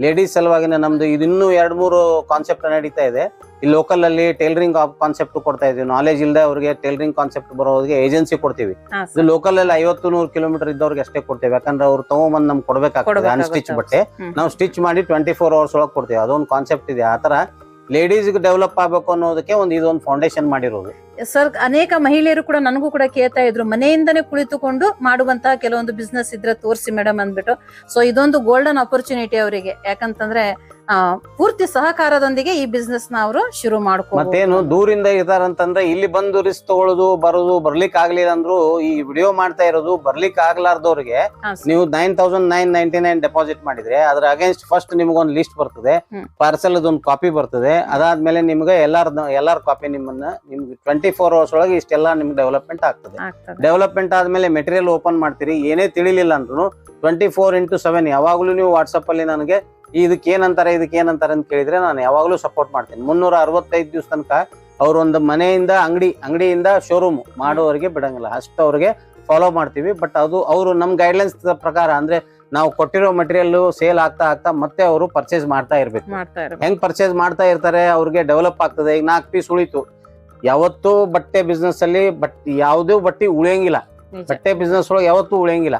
ಲೇಡೀಸ್ ಸಲುವಾಗಿನ ನಮ್ದು ಇದು ಇನ್ನೂ ಎರಡ್ ಮೂರು ಕಾನ್ಸೆಪ್ಟ್ ನಡೀತಾ ಇದೆ. ಈ ಲೋಕಲ್ ಅಲ್ಲಿ ಟೈಲರಿಂಗ್ ಕಾನ್ಸೆಪ್ಟ್ ಕೊಡ್ತಾ ಇದೀವಿ. ನಾಲೆಜ್ ಇಲ್ಲದೆ ಅವ್ರಿಗೆ ಟೈಲರಿಂಗ್ ಕಾನ್ಸೆಪ್ಟ್ ಬರೋರಿಗೆ ಏಜೆನ್ಸಿ ಕೊಡ್ತೀವಿ. ಇದು ಲೋಕಲ್ ಅಲ್ಲಿ ಐವತ್ತು ನೂರು ಕಿಲೋಮೀಟರ್ ಇದ್ದವ್ರಿಗೆ ಅಷ್ಟೇ ಕೊಡ್ತೇವೆ. ಯಾಕಂದ್ರೆ ಅವ್ರು ತಗೊಂಬಂದ್ ನಮ್ಗೆ ಕೊಡ್ಬೇಕಾಗ್ತದೆ. ಅನ್ ಸ್ಟಿಚ್ ಬಟ್ಟೆ. ನಾವು ಸ್ಟಿಚ್ ಮಾಡಿ ಟ್ವೆಂಟಿ ಫೋರ್ ಅವರ್ಸ್ ಒಳಗೆ ಕೊಡ್ತೀವಿ. ಅದೊಂದು ಕಾನ್ಸೆಪ್ಟ್ ಇದೆ. ಆ ತರ ಲೇಡೀಸ್ ಡೆವಲಪ್ ಆಗ್ಬೇಕು ಅನ್ನೋದಕ್ಕೆ ಒಂದು ಇದೊಂದು ಫೌಂಡೇಶನ್ ಮಾಡಿರೋದು. ಸರ್ ಅನೇಕ ಮಹಿಳೆಯರು ಕೂಡ ನನಗೂ ಕೂಡ ಕೇಳ್ತಾ ಇದ್ರು ಮನೆಯಿಂದನೇ ಕುಳಿತುಕೊಂಡು ಮಾಡುವಂತಹ ಕೆಲವೊಂದು ಬಿಸ್ನೆಸ್ ಇದ್ರೆ ತೋರಿಸಿ ಮೇಡಮ್ ಅಂದ್ಬಿಟ್ಟು. ಸೊ ಇದೊಂದು ಗೋಲ್ಡನ್ ಅಪರ್ಚುನಿಟಿ ಅವರಿಗೆ. ಯಾಕಂತಂದ್ರೆ ಪೂರ್ತಿ ಸಹಕಾರದೊಂದಿಗೆ ಈ ಬಿಸ್ನೆಸ್ನ ಅವರು ಶುರು ಮಾಡ್ಕೋ ಮತ್ತೇನು ದೂರಿಂದ ಇದಾರಂತಂದ್ರೆ ಇಲ್ಲಿ ಬಂದು ರಿಸ್ಕ್ ತಗೊಳ್ಳೋದು ಬರೋದು ಬರ್ಲಿಕ್ಕೆ ಆಗ್ಲಿಲ್ಲ ಅಂದ್ರು ಈ ವಿಡಿಯೋ ಮಾಡ್ತಾ ಇರೋದು ಬರ್ಲಿಕ್ಕೆ ಆಗ್ಲಾರ್ದವ್ರಿಗೆ ನೀವು nine thousand nine ninety nine deposit ಮಾಡಿದ್ರೆ ಅದ್ರ ಅಗೇನ್ಸ್ಟ್ ಫಸ್ಟ್ ನಿಮ್ಗೊಂದು ಲಿಸ್ಟ್ ಬರ್ತದೆ. ಪಾರ್ಸಲ್ ಅದೊಂದು ಕಾಪಿ ಬರ್ತದೆ. ಅದಾದ್ಮೇಲೆ ನಿಮ್ಗೆ ಎಲ್ಲಾರ್ದು ಎಲ್ಲಾರ ಕಾಪಿ ನಿಮ್ಮನ್ನ ನಿಮ್ಗೆ ಟ್ವೆಂಟಿ ಫೋರ್ ಅವರ್ಸ್ ಒಳಗೆ ಇಷ್ಟೆಲ್ಲ ನಿಮ್ಗೆ ಡೆವಲಪ್ಮೆಂಟ್ ಆಗ್ತದೆ. ಡೆವಲಪ್ಮೆಂಟ್ ಆದ್ಮೇಲೆ ಮೆಟೀರಿಯಲ್ ಓಪನ್ ಮಾಡ್ತೀರಿ ಏನೇ ತಿಳಿಲಿಲ್ಲ ಅಂದ್ರೂ ಟ್ವೆಂಟಿ ಫೋರ್ ಇಂಟು ಸೆವೆನ್ ಯಾವಾಗಲೂ ನೀವು ವಾಟ್ಸಪ್ ಅಲ್ಲಿ ನನಗೆ ಇದಕ್ಕೆ ಏನಂತಾರೆ ಇದಕ್ಕೆ ಏನಂತಾರೆ ಅಂತ ಕೇಳಿದ್ರೆ ನಾನು ಯಾವಾಗಲೂ ಸಪೋರ್ಟ್ ಮಾಡ್ತೀನಿ. ಮುನ್ನೂರ ಅರವತ್ತೈದು ದಿವಸ ತನಕ ಅವ್ರೊಂದು ಮನೆಯಿಂದ ಅಂಗಡಿ ಅಂಗಡಿಯಿಂದ ಶೋರೂಮ್ ಮಾಡುವವರಿಗೆ ಬಿಡಂಗಿಲ್ಲ. ಅಷ್ಟು ಅವ್ರಿಗೆ ಫಾಲೋ ಮಾಡ್ತೀವಿ. ಬಟ್ ಅದು ಅವರು ನಮ್ಮ ಗೈಡ್ಲೈನ್ಸ್ ಪ್ರಕಾರ ಅಂದ್ರೆ ನಾವು ಕೊಟ್ಟಿರೋ ಮಟೀರಿಯಲ್ ಸೇಲ್ ಆಗ್ತಾ ಆಗ್ತಾ ಮತ್ತೆ ಅವರು ಪರ್ಚೇಸ್ ಮಾಡ್ತಾ ಇರ್ಬೇಕು. ಹೆಂಗ್ ಪರ್ಚೇಸ್ ಮಾಡ್ತಾ ಇರ್ತಾರೆ ಅವ್ರಿಗೆ ಡೆವಲಪ್ ಆಗ್ತದೆ. ಈಗ ನಾಲ್ಕು ಪೀಸ್ ಉಳಿತು. ಯಾವತ್ತೂ ಬಟ್ಟೆ ಬಿಸ್ನೆಸ್ ಅಲ್ಲಿ ಬಟ್ ಯಾವ್ದು ಬಟ್ಟೆ ಉಳಿಯಂಗಿಲ್ಲ. ಬಟ್ಟೆ ಬಿಸ್ನೆಸ್ ಒಳಗೆ ಯಾವತ್ತೂ ಉಳಿಯಂಗಿಲ್ಲ.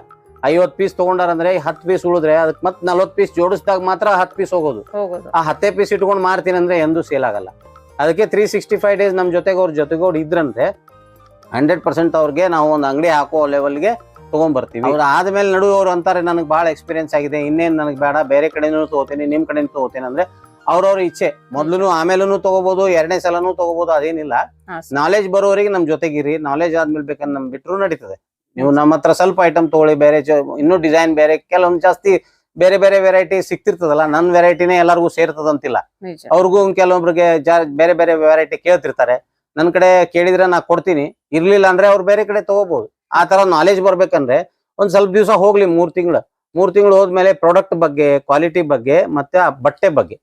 ಐವತ್ ಪೀಸ್ ತಗೊಂಡಾರಂದ್ರೆ ಹತ್ತು ಪೀಸ್ ಉಳಿದ್ರೆ ಅದಕ್ಕೆ ಮತ್ತೆ ನಲ್ವತ್ ಪೀಸ್ ಜೋಡಿಸಿದಾಗ ಮಾತ್ರ ಹತ್ತು ಪೀಸ್ ಹೋಗೋದು. ಆ ಹತ್ತೇ ಪೀಸ್ ಇಟ್ಕೊಂಡು ಮಾರ್ತೀನಿ ಅಂದ್ರೆ ಎಂದೂ ಸೇಲ್ ಆಗಲ್ಲ. ಅದಕ್ಕೆ ತ್ರೀ ಸಿಕ್ಸ್ಟಿ ಫೈವ್ ಡೇಸ್ ನಮ್ಮ ಜೊತೆಗೆ ಅವ್ರ ಜೊತೆಗೆ ಅವ್ರು ಇದ್ರಂದ್ರೆ ಹಂಡ್ರೆಡ್ ಪರ್ಸೆಂಟ್ ಅವ್ರಿಗೆ ನಾವು ಒಂದು ಅಂಗಡಿ ಹಾಕೋ ಲೆವೆಲ್ಗೆ ತಗೊಂಡ್ಬರ್ತೀವಿ ಅವ್ರು ಆದ್ಮೇಲೆ ನಡುವೆ ಅವ್ರು ಅಂತಾರೆ ನನಗೆ ಭಾಳ ಎಕ್ಸ್ಪೀರಿಯನ್ಸ್ ಆಗಿದೆ ಇನ್ನೇನು ನನಗೆ ಬೇಡ ಬೇರೆ ಕಡೆನೂ ತಗೋತೀನಿ ನಿಮ್ಮ ಕಡೆನೂ ತಗೋತೀನಿ ಅಂದ್ರೆ ಅವ್ರವ್ರ ಇಚ್ಛೆ. ಮೊದ್ಲು ಆಮೇಲೂ ತಗೋಬಹುದು ಎರಡನೇ ಸಲನೂ ತಗೋಬಹುದು ಅದೇನಿಲ್ಲ. ನಾಲೆಜ್ ಬರೋರಿಗೆ ನಮ್ ಜೊತೆಗಿರಿ. ನಾಲೆಜ್ ಆದ್ಮೇಲೆ ಬೇಕಂದ್ರೆ ನಮ್ ಬಿಟ್ರು ನಡೀತದೆ. ನೀವು ನಮ್ಮ ಹತ್ರ ಸ್ವಲ್ಪ ಐಟಮ್ ತಗೊಳ್ಳಿ ಬೇರೆ ಇನ್ನೂ ಡಿಸೈನ್ ಬೇರೆ ಕೆಲವೊಂದು ಜಾಸ್ತಿ ಬೇರೆ ಬೇರೆ ವೆರೈಟಿ ಸಿಕ್ತಿರ್ತದಲ್ಲ ನನ್ ವೆರೈಟಿನೇ ಎಲ್ಲರಿಗೂ ಸೇರ್ತದಂತಿಲ್ಲ. ಅವ್ರಿಗೂ ಕೆಲವೊಬ್ರಿಗೆ ಜಾ ಬೇರೆ ಬೇರೆ ವೆರೈಟಿ ಕೇಳ್ತಿರ್ತಾರೆ. ನನ್ ಕಡೆ ಕೇಳಿದ್ರೆ ನಾ ಕೊಡ್ತೀನಿ. ಇರ್ಲಿಲ್ಲ ಅಂದ್ರೆ ಅವ್ರು ಬೇರೆ ಕಡೆ ತಗೋಬಹುದು ಆ ತರ ನಾಲೆಜ್ ಬರ್ಬೇಕಂದ್ರೆ ಒಂದ್ ಸ್ವಲ್ಪ ದಿವಸ ಹೋಗ್ಲಿ ಮೂರ್ ತಿಂಗಳು. ಮೂರ್ ತಿಂಗಳು ಹೋದ್ಮೇಲೆ ಪ್ರಾಡಕ್ಟ್ ಬಗ್ಗೆ ಕ್ವಾಲಿಟಿ ಬಗ್ಗೆ ಮತ್ತೆ ಬಟ್ಟೆ ಬಗ್ಗೆ.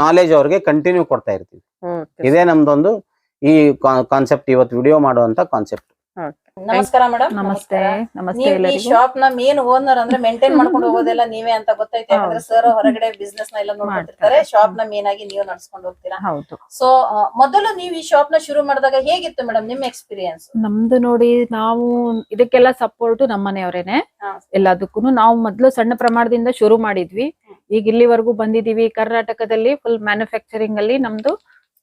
ನಾಲೆಜ್ ಅವ್ರಿಗೆ ಕಂಟಿನ್ಯೂ ಕೊಡ್ತಾ ಇರ್ತೀವಿ. ಇದೇ ನಮ್ದೊಂದು ಈ ಕಾನ್ಸೆಪ್ಟ್ ಇವತ್ತು ವಿಡಿಯೋ ಮಾಡುವಂತ ಕಾನ್ಸೆಪ್ಟ್ ನಮಸ್ಕಾರ ಮೇಡಮ್ ನಮಸ್ತೆ. ನಮಸ್ತೆ ಶಾಪ್ನ ಮೇನ್ ಓನರ್ ಅಂದ್ರೆ ಮೇಂಟೈನ್ ಮಾಡ್ಕೊಂಡು ಹೋಗೋದೆಲ್ಲ ನೀವೇ ಅಂತ ಗೊತ್ತೈತೆ. ಯಾಕಂದ್ರೆ ಸರ್ ಹೊರಗಡೆ ಬಿಸ್ನೆಸ್ನ ಎಲ್ಲ ನೋಡ್ಕೊಂಡಿರ್ತಾರೆ. ಶಾಪ್ನ ಮೇನ್ ಆಗಿ ನೀವು ನಡ್ಸ್ಕೊಂಡು ಹೋಗ್ತೀರಾ? ಹೌದು. ಸೊ ಮೊದಲು ನೀವು ಈ ಶಾಪ್ನ ಶುರು ಮಾಡಿದಾಗ ಹೇಗಿತ್ತು ಮೇಡಮ್ ನಿಮ್ ಎಕ್ಸ್ಪೀರಿಯನ್ಸ್ ನಮ್ದು ನೋಡಿ ನಾವು ಇದಕ್ಕೆಲ್ಲ ಸಪೋರ್ಟ್ ನಮ್ಮನೆಯವರೇನೆ. ಎಲ್ಲದಕ್ಕೂ ನಾವು ಮೊದ್ಲು ಸಣ್ಣ ಪ್ರಮಾಣದಿಂದ ಶುರು ಮಾಡಿದ್ವಿ. ಈಗ ಇಲ್ಲಿವರೆಗೂ ಬಂದಿದೀವಿ ಕರ್ನಾಟಕದಲ್ಲಿ ಫುಲ್ ಮ್ಯಾನುಫ್ಯಾಕ್ಚರಿಂಗ್ ಅಲ್ಲಿ ನಮ್ದು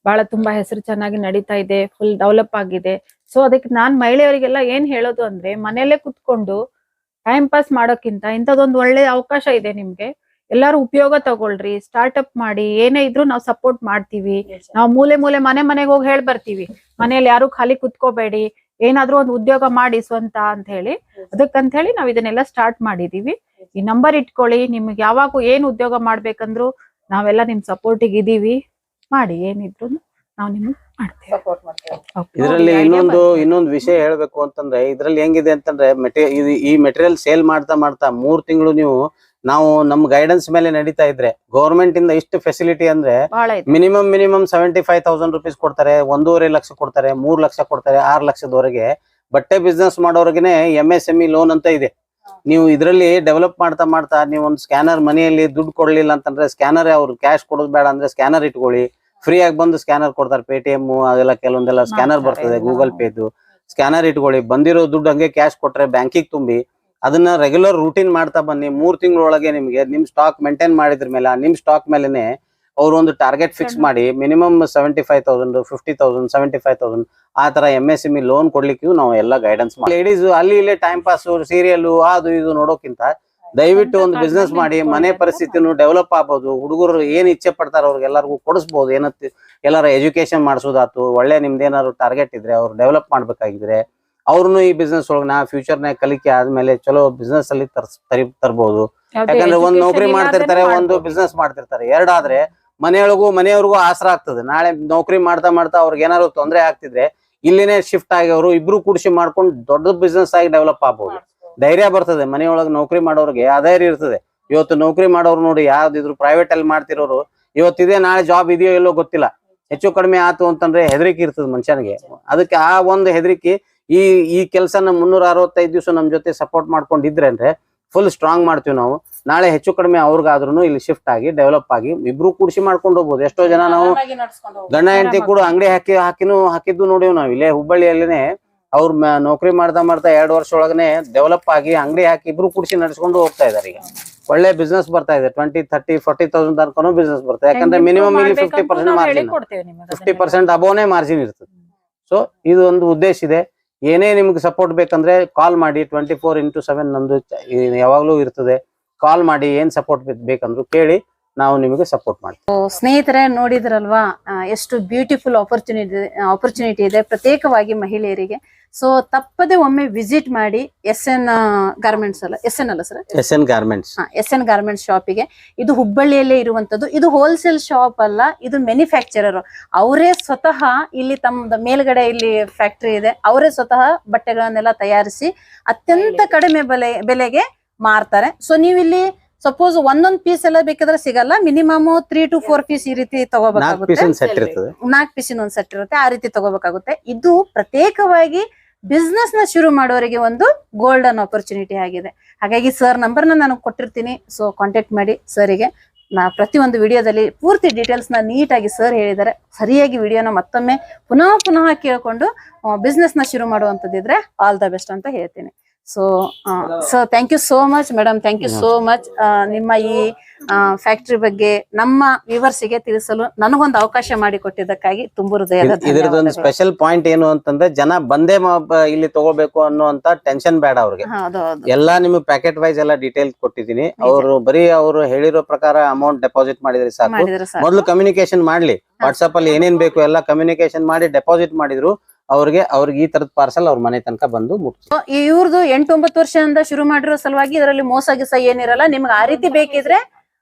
ಬಹಳ ತುಂಬಾ ಹೆಸರು ಚೆನ್ನಾಗಿ ನಡೀತಾ ಇದೆ ಫುಲ್ ಡೆವಲಪ್ ಆಗಿದೆ. ಸೊ ಅದಕ್ಕೆ ನಾನ್ ಮಹಿಳೆಯರಿಗೆಲ್ಲ ಏನ್ ಹೇಳೋದು ಅಂದ್ರೆ ಮನೆಯಲ್ಲೇ ಕುತ್ಕೊಂಡು ಟೈಮ್ ಪಾಸ್ ಮಾಡೋಕ್ಕಿಂತ ಇಂಥದ್ದೊಂದು ಒಳ್ಳೆ ಅವಕಾಶ ಇದೆ ನಿಮ್ಗೆ. ಎಲ್ಲಾರು ಉಪಯೋಗ ತಗೊಳ್ರಿ ಸ್ಟಾರ್ಟ್ಅಪ್ ಮಾಡಿ ಏನೇ ಇದ್ರು ನಾವು ಸಪೋರ್ಟ್ ಮಾಡ್ತೀವಿ. ನಾವು ಮೂಲೆ ಮೂಲೆ ಮನೆ ಮನೆಗೆ ಹೋಗಿ ಹೇಳ್ಬರ್ತೀವಿ. ಮನೇಲಿ ಯಾರು ಖಾಲಿ ಕುತ್ಕೋಬೇಡಿ. ಏನಾದ್ರೂ ಒಂದು ಉದ್ಯೋಗ ಮಾಡಿ ಸ್ವಂತ ಅಂತ ಹೇಳಿ ಅದಕ್ಕಂತ ಹೇಳಿ ನಾವ್ ಇದನ್ನೆಲ್ಲ ಸ್ಟಾರ್ಟ್ ಮಾಡಿದೀವಿ. ಈ ನಂಬರ್ ಇಟ್ಕೊಳ್ಳಿ ನಿಮ್ಗೆ ಯಾವಾಗ ಏನ್ ಉದ್ಯೋಗ ಮಾಡ್ಬೇಕಂದ್ರು ನಾವೆಲ್ಲ ನಿಮ್ ಸಪೋರ್ಟಿಗೆ ಇದೀವಿ. ಮಾಡಿ ಏನಿದ್ರು ನಾವು ನಿಮ್ಗೆ ಮಾಡ್ತೇವೆ. ಸಪೋರ್ಟ್ ಮಾಡ್ತೀವಿ. ಇದರಲ್ಲಿ ಇನ್ನೊಂದು ಇನ್ನೊಂದು ವಿಷಯ ಹೇಳ್ಬೇಕು ಅಂತಂದ್ರೆ ಇದ್ರಲ್ಲಿ ಹೆಂಗಿದೆ ಅಂತಂದ್ರೆ ಮೆಟೀರಿಯಲ್ ಈ ಮೆಟೀರಿಯಲ್ ಸೇಲ್ ಮಾಡ್ತಾ ಮಾಡ್ತಾ ಮೂರ್ ತಿಂಗಳು ನೀವು ನಾವು ನಮ್ ಗೈಡೆನ್ಸ್ ಮೇಲೆ ನಡೀತಾ ಇದ್ರೆ ಗೌರ್ಮೆಂಟ್ ಇಂದ ಇಷ್ಟು ಫೆಸಿಲಿಟಿ ಅಂದ್ರೆ minimum minimum seventy five thousand rupees ಕೊಡ್ತಾರೆ ಒಂದೂವರೆ ಲಕ್ಷ ಕೊಡ್ತಾರೆ ಮೂರ್ ಲಕ್ಷ ಕೊಡ್ತಾರೆ ಆರ್ ಲಕ್ಷದವರೆಗೆ. ಬಟ್ಟೆ ಬಿಸ್ನೆಸ್ ಮಾಡೋರ್ಗೆ M S M E loan ಅಂತ ಇದೆ. ನೀವು ಇದರಲ್ಲಿ ಡೆವಲಪ್ ಮಾಡ್ತಾ ಮಾಡ್ತಾ ನೀವು ಒಂದು ಸ್ಕ್ಯಾನರ್ ಮನೆಯಲ್ಲಿ ದುಡ್ಡು ಕೊಡ್ಲಿಲ್ಲ ಅಂತಂದ್ರೆ ಸ್ಕ್ಯಾನರ್ ಅವ್ರು ಕ್ಯಾಶ್ ಕೊಡೋದು ಬೇಡ ಅಂದ್ರೆ ಸ್ಕ್ಯಾನರ್ ಇಟ್ಕೊಳ್ಳಿ. ಫ್ರೀ ಆಗಿ ಬಂದು ಸ್ಕ್ಯಾನರ್ ಕೊಡ್ತಾರೆ ಪೇಟಿಎಂ ಅದೆಲ್ಲ ಕೆಲವೊಂದೆಲ್ಲ ಸ್ಕ್ಯಾನರ್ ಬರ್ತದೆ. ಗೂಗಲ್ ಪೇದು ಸ್ಕ್ಯಾನರ್ ಇಟ್ಕೊಳ್ಳಿ. ಬಂದಿರೋ ದುಡ್ಡು ಹಂಗೆ ಕ್ಯಾಶ್ ಕೊಟ್ರೆ ಬ್ಯಾಂಕಿಗೆ ತುಂಬಿ. ಅದನ್ನ ರೆಗ್ಯುಲರ್ ರೂಟೀನ್ ಮಾಡ್ತಾ ಬನ್ನಿ. ಮೂರ್ ತಿಂಗಳೊಳಗೆ ನಿಮ್ಗೆ ನಿಮ್ ಸ್ಟಾಕ್ ಮೇಂಟೈನ್ ಮಾಡಿದ್ರ ಮೇಲೆ ನಿಮ್ ಸ್ಟಾಕ್ ಮೇಲೆನೆ ಅವ್ರ ಒಂದು ಟಾರ್ಗೆಟ್ ಫಿಕ್ಸ್ ಮಾಡಿ minimum seventy five thousand fifty thousand seventy five thousand ಆ ತರ ಎಂ ಎಸ್ ಇ ಲೋನ್ ಕೊಡ್ಲಿಕ್ಕೂ ನಾವು ಎಲ್ಲ ಗೈಡೆನ್ಸ್ ಮಾಡಿ. ಲೇಡೀಸ್ ಅಲ್ಲಿ ಇಲ್ಲೇ ಟೈಮ್ ಪಾಸ್ ಸೀರಿಯಲ್ ಅದು ಇದು ನೋಡೋಕ್ಕಿಂತ ದಯವಿಟ್ಟು ಒಂದು ಬಿಸ್ನೆಸ್ ಮಾಡಿ ಮನೆ ಪರಿಸ್ಥಿತಿನೂ ಡೆವಲಪ್ ಆಗ್ಬೋದು. ಹುಡುಗರು ಏನ್ ಇಚ್ಛೆ ಪಡ್ತಾರೆ ಅವ್ರಿಗೆ ಎಲ್ಲರಿಗೂ ಕೊಡಿಸ್ಬೋದು. ಏನಂತ ಎಲ್ಲಾರ ಎಜುಕೇಶನ್ ಮಾಡಿಸೋದಾತು ಒಳ್ಳೆ ನಿಮ್ದೇನಾದ್ರು ಟಾರ್ಗೆಟ್ ಇದ್ರೆ ಅವ್ರು ಡೆವಲಪ್ ಮಾಡ್ಬೇಕಾಗಿದ್ರೆ. ಅವ್ರನ್ನು ಈ ಬಿಸ್ನೆಸ್ ಒಳಗ ನಾ ಫ್ಯೂಚರ್ನಾಗ ಕಲಿಕೆ ಆದ್ಮೇಲೆ ಚಲೋ ಬಿಸ್ನೆಸ್ ಅಲ್ಲಿ ತರ್ಸ್ ತರಿ ತರಬಹುದು ಯಾಕಂದ್ರೆ ಒಂದ್ ನೌಕರಿ ಮಾಡ್ತಿರ್ತಾರೆ ಒಂದು. ಬಿಸ್ನೆಸ್ ಮಾಡ್ತಿರ್ತಾರೆ. ಎರಡಾದ್ರೆ ಮನೆಯೊಳಗೂ ಮನೆಯವ್ರಿಗೂ ಆಸರ ಆಗ್ತದೆ. ನಾಳೆ ನೌಕರಿ ಮಾಡ್ತಾ ಮಾಡ್ತಾ ಅವ್ರಿಗೆ ಏನಾದ್ರು ತೊಂದರೆ ಆಗ್ತಿದ್ರೆ ಇಲ್ಲಿನೇ ಶಿಫ್ಟ್ ಆಗಿ ಅವರು ಇಬ್ರು ಕೂಡಿಸಿ ಮಾಡ್ಕೊಂಡು ದೊಡ್ಡ ಬಿಸ್ನೆಸ್ ಆಗಿ ಡೆವಲಪ್ ಆಗ್ಬಹುದು ಧೈರ್ಯ ಬರ್ತದೆ. ಮನೆಯೊಳಗೆ ನೌಕರಿ ಮಾಡೋರಿಗೆ ಧೈರ್ಯ ಇರ್ತದೆ. ಇವತ್ತು ನೌಕರಿ ಮಾಡೋರು ನೋಡಿ ಯಾವ್ದಿದ್ರು ಪ್ರೈವೇಟ್ ಅಲ್ಲಿ ಮಾಡ್ತಿರೋರು ಇವತ್ತಿದೆ ನಾಳೆ ಜಾಬ್ ಇದೆಯೋ ಇಲ್ಲೋ ಗೊತ್ತಿಲ್ಲ. ಹೆಚ್ಚು ಕಡಿಮೆ ಆತು ಅಂತಂದ್ರೆ ಹೆದರಿಕೆ ಇರ್ತದೆ ಮನುಷ್ಯನಿಗೆ. ಅದಕ್ಕೆ ಆ ಒಂದು ಹೆದರಿಕೆ ಈ ಈ ಕೆಲಸನ ಮುನ್ನೂರ ಅರವತ್ತೈದು ದಿವಸ ನಮ್ಮ ಜೊತೆ ಸಪೋರ್ಟ್ ಮಾಡ್ಕೊಂಡಿದ್ರೆ ಅಂದ್ರೆ ಫುಲ್ ಸ್ಟ್ರಾಂಗ್ ಮಾಡ್ತೀವಿ ನಾವು. ನಾಳೆ ಹೆಚ್ಚು ಕಡಿಮೆ ಅವ್ರಿಗಾದ್ರೂ ಇಲ್ಲಿ ಶಿಫ್ಟ್ ಆಗಿ ಡೆವಲಪ್ ಆಗಿ ಇಬ್ರು ಕೂಡಿಸಿ ಮಾಡ್ಕೊಂಡು ಹೋಗ್ಬೋದು. ಎಷ್ಟೋ ಜನ ನಾವು ಗಂಡ ಹೆಂಡತಿ ಕೂಡ ಅಂಗಡಿ ಹಾಕಿ ಹಾಕಿನೂ ಹಾಕಿದ್ದು ನೋಡಿವ್ ನಾವ್. ಇಲ್ಲೇ ಹುಬ್ಬಳ್ಳಿಯಲ್ಲಿನೇ ಅವ್ರ ಮ- ನೌಕರಿ ಮಾಡ್ತಾ ಮಾಡ್ತಾ ಎರಡು ವರ್ಷ ಒಳಗನೆ ಡೆವಲಪ್ ಆಗಿ ಅಂಗಡಿ ಹಾಕಿ ಇಬ್ರು ಕೂಡಿಸಿ ನಡೆಸ್ಕೊಂಡು ಹೋಗ್ತಾ ಇದಾರೆ ಈಗ. ಒಳ್ಳೆ ಬಿಸ್ನೆಸ್ ಬರ್ತಾ ಇದೆ. ಟ್ವೆಂಟಿ ತರ್ಟಿ ಫೋರ್ಟಿ ತೌಸಂಡ್ ತನಕನೂ ಬಿಸ್ನೆಸ್ ಬರ್ತದೆ ಯಾಕಂದ್ರೆ ಮಿನಿಮಮ್ ಇಲ್ಲಿ fifty percent margin fifty percent ಅಬೋನೇ margin ಇರ್ತದೆ. ಸೊ ಇದು ಒಂದು ಉದ್ದೇಶ ಇದೆ. ಏನೇ ನಿಮ್ಗೆ ಸಪೋರ್ಟ್ ಬೇಕಂದ್ರೆ ಕಾಲ್ ಮಾಡಿ ಟ್ವೆಂಟಿ ಫೋರ್ ಇಂಟು ಸೆವೆನ್ ಯಾವಾಗಲೂ ಯಾವಾಗ್ಲೂ ಇರ್ತದೆ. ಕಾಲ್ ಮಾಡಿ ಏನು ಸಪೋರ್ಟ್ ಬೇಕಂದ್ರು ಕೇಳಿ. ನಾವು ನಿಮಗೆ ಸಪೋರ್ಟ್ ಮಾಡ್ತೀವಿ. ಸ್ನೇಹಿತರೆ ನೋಡಿದ್ರಲ್ವಾ ಎಷ್ಟು ಬ್ಯೂಟಿಫುಲ್ ಆಪರ್ಚುನಿಟಿ ಆಪರ್ಚುನಿಟಿ ಇದೆ ಪ್ರತ್ಯೇಕವಾಗಿ ಮಹಿಳೆಯರಿಗೆ. ಸೊ ತಪ್ಪದೆ ಒಮ್ಮೆ ವಿಸಿಟ್ ಮಾಡಿ ಎಸ್ ಎನ್ ಗಾರ್ಮೆಂಟ್ಸ್ ಅಲ್ಲ ಎಸ್ ಎನ್ ಅಲ್ಲ sir S N garments S N garments ಶಾಪಿಗೆ ಇದು ಹುಬ್ಬಳ್ಳಿಯಲ್ಲೇ ಇರುವಂತದ್ದು ಇದು ಹೋಲ್ಸೇಲ್ ಶಾಪ್ ಅಲ್ಲ ಇದು ಮ್ಯಾನುಫ್ಯಾಕ್ಚರರ್ ಅವರೇ ಸ್ವತಃ ಇಲ್ಲಿ ತಮ್ಮ ಮೇಲ್ಗಡೆ ಇಲ್ಲಿ ಫ್ಯಾಕ್ಟರಿ ಇದೆ. ಅವರೇ ಸ್ವತಃ ಬಟ್ಟೆಗಳನ್ನೆಲ್ಲ ತಯಾರಿಸಿ ಅತ್ಯಂತ ಕಡಿಮೆ ಬೆಲೆ ಬೆಲೆಗೆ ಮಾರ್ತಾರೆ. ಸೊ ನೀವು ಇಲ್ಲಿ ಸಪೋಸ್ ಒಂದೊಂದ್ ಪೀಸ್ ಎಲ್ಲ ಬೇಕಾದ್ರೆ ಸಿಗಲ್ಲ. Minimum three two four piece ಈ ರೀತಿ ತಗೋಬೇಕಾಗುತ್ತೆ. ನಾಲ್ಕು ಪೀಸಿನ ಒಂದ್ ಸೆಟ್ ಇರುತ್ತೆ. ಆ ರೀತಿ ತಗೋಬೇಕಾಗುತ್ತೆ. ಇದು ಪ್ರತ್ಯೇಕವಾಗಿ ಬಿಸ್ನೆಸ್ನ ಶುರು ಮಾಡೋರಿಗೆ ಒಂದು ಗೋಲ್ಡನ್ ಆಪರ್ಚುನಿಟಿ ಆಗಿದೆ. ಹಾಗಾಗಿ ಸರ್ ನಂಬರ್ನ ನಾನು ಕೊಟ್ಟಿರ್ತೀನಿ. ಸೊ ಕಾಂಟ್ಯಾಕ್ಟ್ ಮಾಡಿ ಸರಿಗೆ ನಾ ಪ್ರತಿಯೊಂದು ವಿಡಿಯೋದಲ್ಲಿ ಪೂರ್ತಿ ಡೀಟೇಲ್ಸ್ನ ನೀಟಾಗಿ ಸರ್ ಹೇಳಿದ್ದಾರೆ. ಸರಿಯಾಗಿ ವಿಡಿಯೋನ ಮತ್ತೊಮ್ಮೆ ಪುನಃ ಪುನಃ ಕೇಳಿಕೊಂಡು ಬಿಸ್ನೆಸ್ನ ಶುರು ಮಾಡುವಂತದ್ದಿದ್ರೆ ಆಲ್ ದ ಬೆಸ್ಟ್ ಅಂತ ಹೇಳ್ತೀನಿ. So so thank you so much madam thank you so much ನಿಮ್ಮ ಈ ಫ್ಯಾಕ್ಟರಿ ಬಗ್ಗೆ ನಮ್ಮ ವಿವರ್ಸ್ಗೆ ತಿಳಿಸಲು ನನಗೊಂದು ಅವಕಾಶ ಮಾಡಿಕೊಟ್ಟಿದ್ದಕ್ಕಾಗಿ ತುಂಬ ಹೃದಯದ ಇದ್ರದೊಂದು ಸ್ಪೆಷಲ್ ಪಾಯಿಂಟ್ ಏನು ಅಂತಂದ್ರೆ ಜನ ಬಂದೇ ಇಲ್ಲಿ ತಗೋಬೇಕು ಅನ್ನುವಂತ ಟೆನ್ಷನ್ ಬೇಡ ಅವ್ರಿಗೆ. ಎಲ್ಲಾ ನಿಮ್ಗೆ ಪ್ಯಾಕೆಟ್ ವೈಸ್ ಎಲ್ಲ ಡೀಟೇಲ್ ಕೊಟ್ಟಿದ್ದೀನಿ. ಅವರು ಬರೀ ಅವರು ಹೇಳಿರೋ ಪ್ರಕಾರ ಅಮೌಂಟ್ ಡೆಪಾಸಿಟ್ ಮಾಡಿದ್ರೆ ಸಾಕು. ಮಾಡಿದ್ರೆ ಸಾಕು. ಮೊದಲು ಕಮ್ಯುನಿಕೇಶನ್ ಮಾಡ್ಲಿ. ವಾಟ್ಸ್ಆಪ್ ಅಲ್ಲಿ ಏನೇನ್ ಬೇಕು ಎಲ್ಲ ಕಮ್ಯುನಿಕೇಶನ್ ಮಾಡಿ ಡೆಪಾಸಿಟ್ ಮಾಡಿದ್ರು. ಅವ್ರಿಗೆ ಅವ್ರಿಗೆ ಈ ತರದ ಪಾರ್ಸಲ್ ಅವ್ರ ಮನೆ ತನಕ ಬಂದು ಮುಟ್ತು ಈ ಇವ್ರದ್ದು ಎಂಟು ಒಂಬತ್ತು ವರ್ಷದಿಂದ ಶುರು ಮಾಡಿರೋ ಸಲುವಾಗಿ ಇದರಲ್ಲಿ ಮೋಸ ಗಿಸ ಏನಿರಲ್ಲ ನಿಮ್ಗೆ ಆ ರೀತಿ ಬೇಕಿದ್ರೆ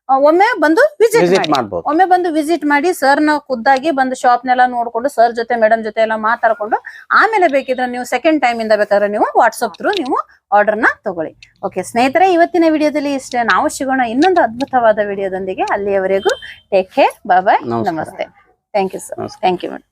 ಒಮ್ಮೆ ಬಂದು ವಿಸಿಟ್ ಮಾಡಬಹುದು ಮಾಡ್ಬೋದು. ಒಮ್ಮೆ ಬಂದು ವಿಸಿಟ್ ಮಾಡಿ ಸರ್ನ ಖುದ್ದಾಗಿ ಬಂದು ಶಾಪ್ನೆಲ್ಲ ನೋಡ್ಕೊಂಡು ಸರ್ ಜೊತೆ ಮೇಡಮ್ ಜೊತೆ ಎಲ್ಲ ಮಾತಾಡ್ಕೊಂಡು ಆಮೇಲೆ ಬೇಕಿದ್ರೆ ನೀವು ಸೆಕೆಂಡ್ ಟೈಮ್ ಇಂದ ಬೇಕಾದ್ರೆ ನೀವು ವಾಟ್ಸಪ್ ಥ್ರೂ ನೀವು ಆರ್ಡರ್ನ ತಗೊಳ್ಳಿ. ಓಕೆ ಸ್ನೇಹಿತರೆ ಇವತ್ತಿನ ವಿಡಿಯೋದಲ್ಲಿ ಇಷ್ಟೇ. ನಾವು ಸಿಗೋಣ ಇನ್ನೊಂದು ಅದ್ಭುತವಾದ ವಿಡಿಯೋದೊಂದಿಗೆ. ಅಲ್ಲಿಯವರೆಗೂ ಟೇಕ್ ಕೇರ್ ಬಾಯ್. ನಮಸ್ತೆ. Thank you sir. Thank you madam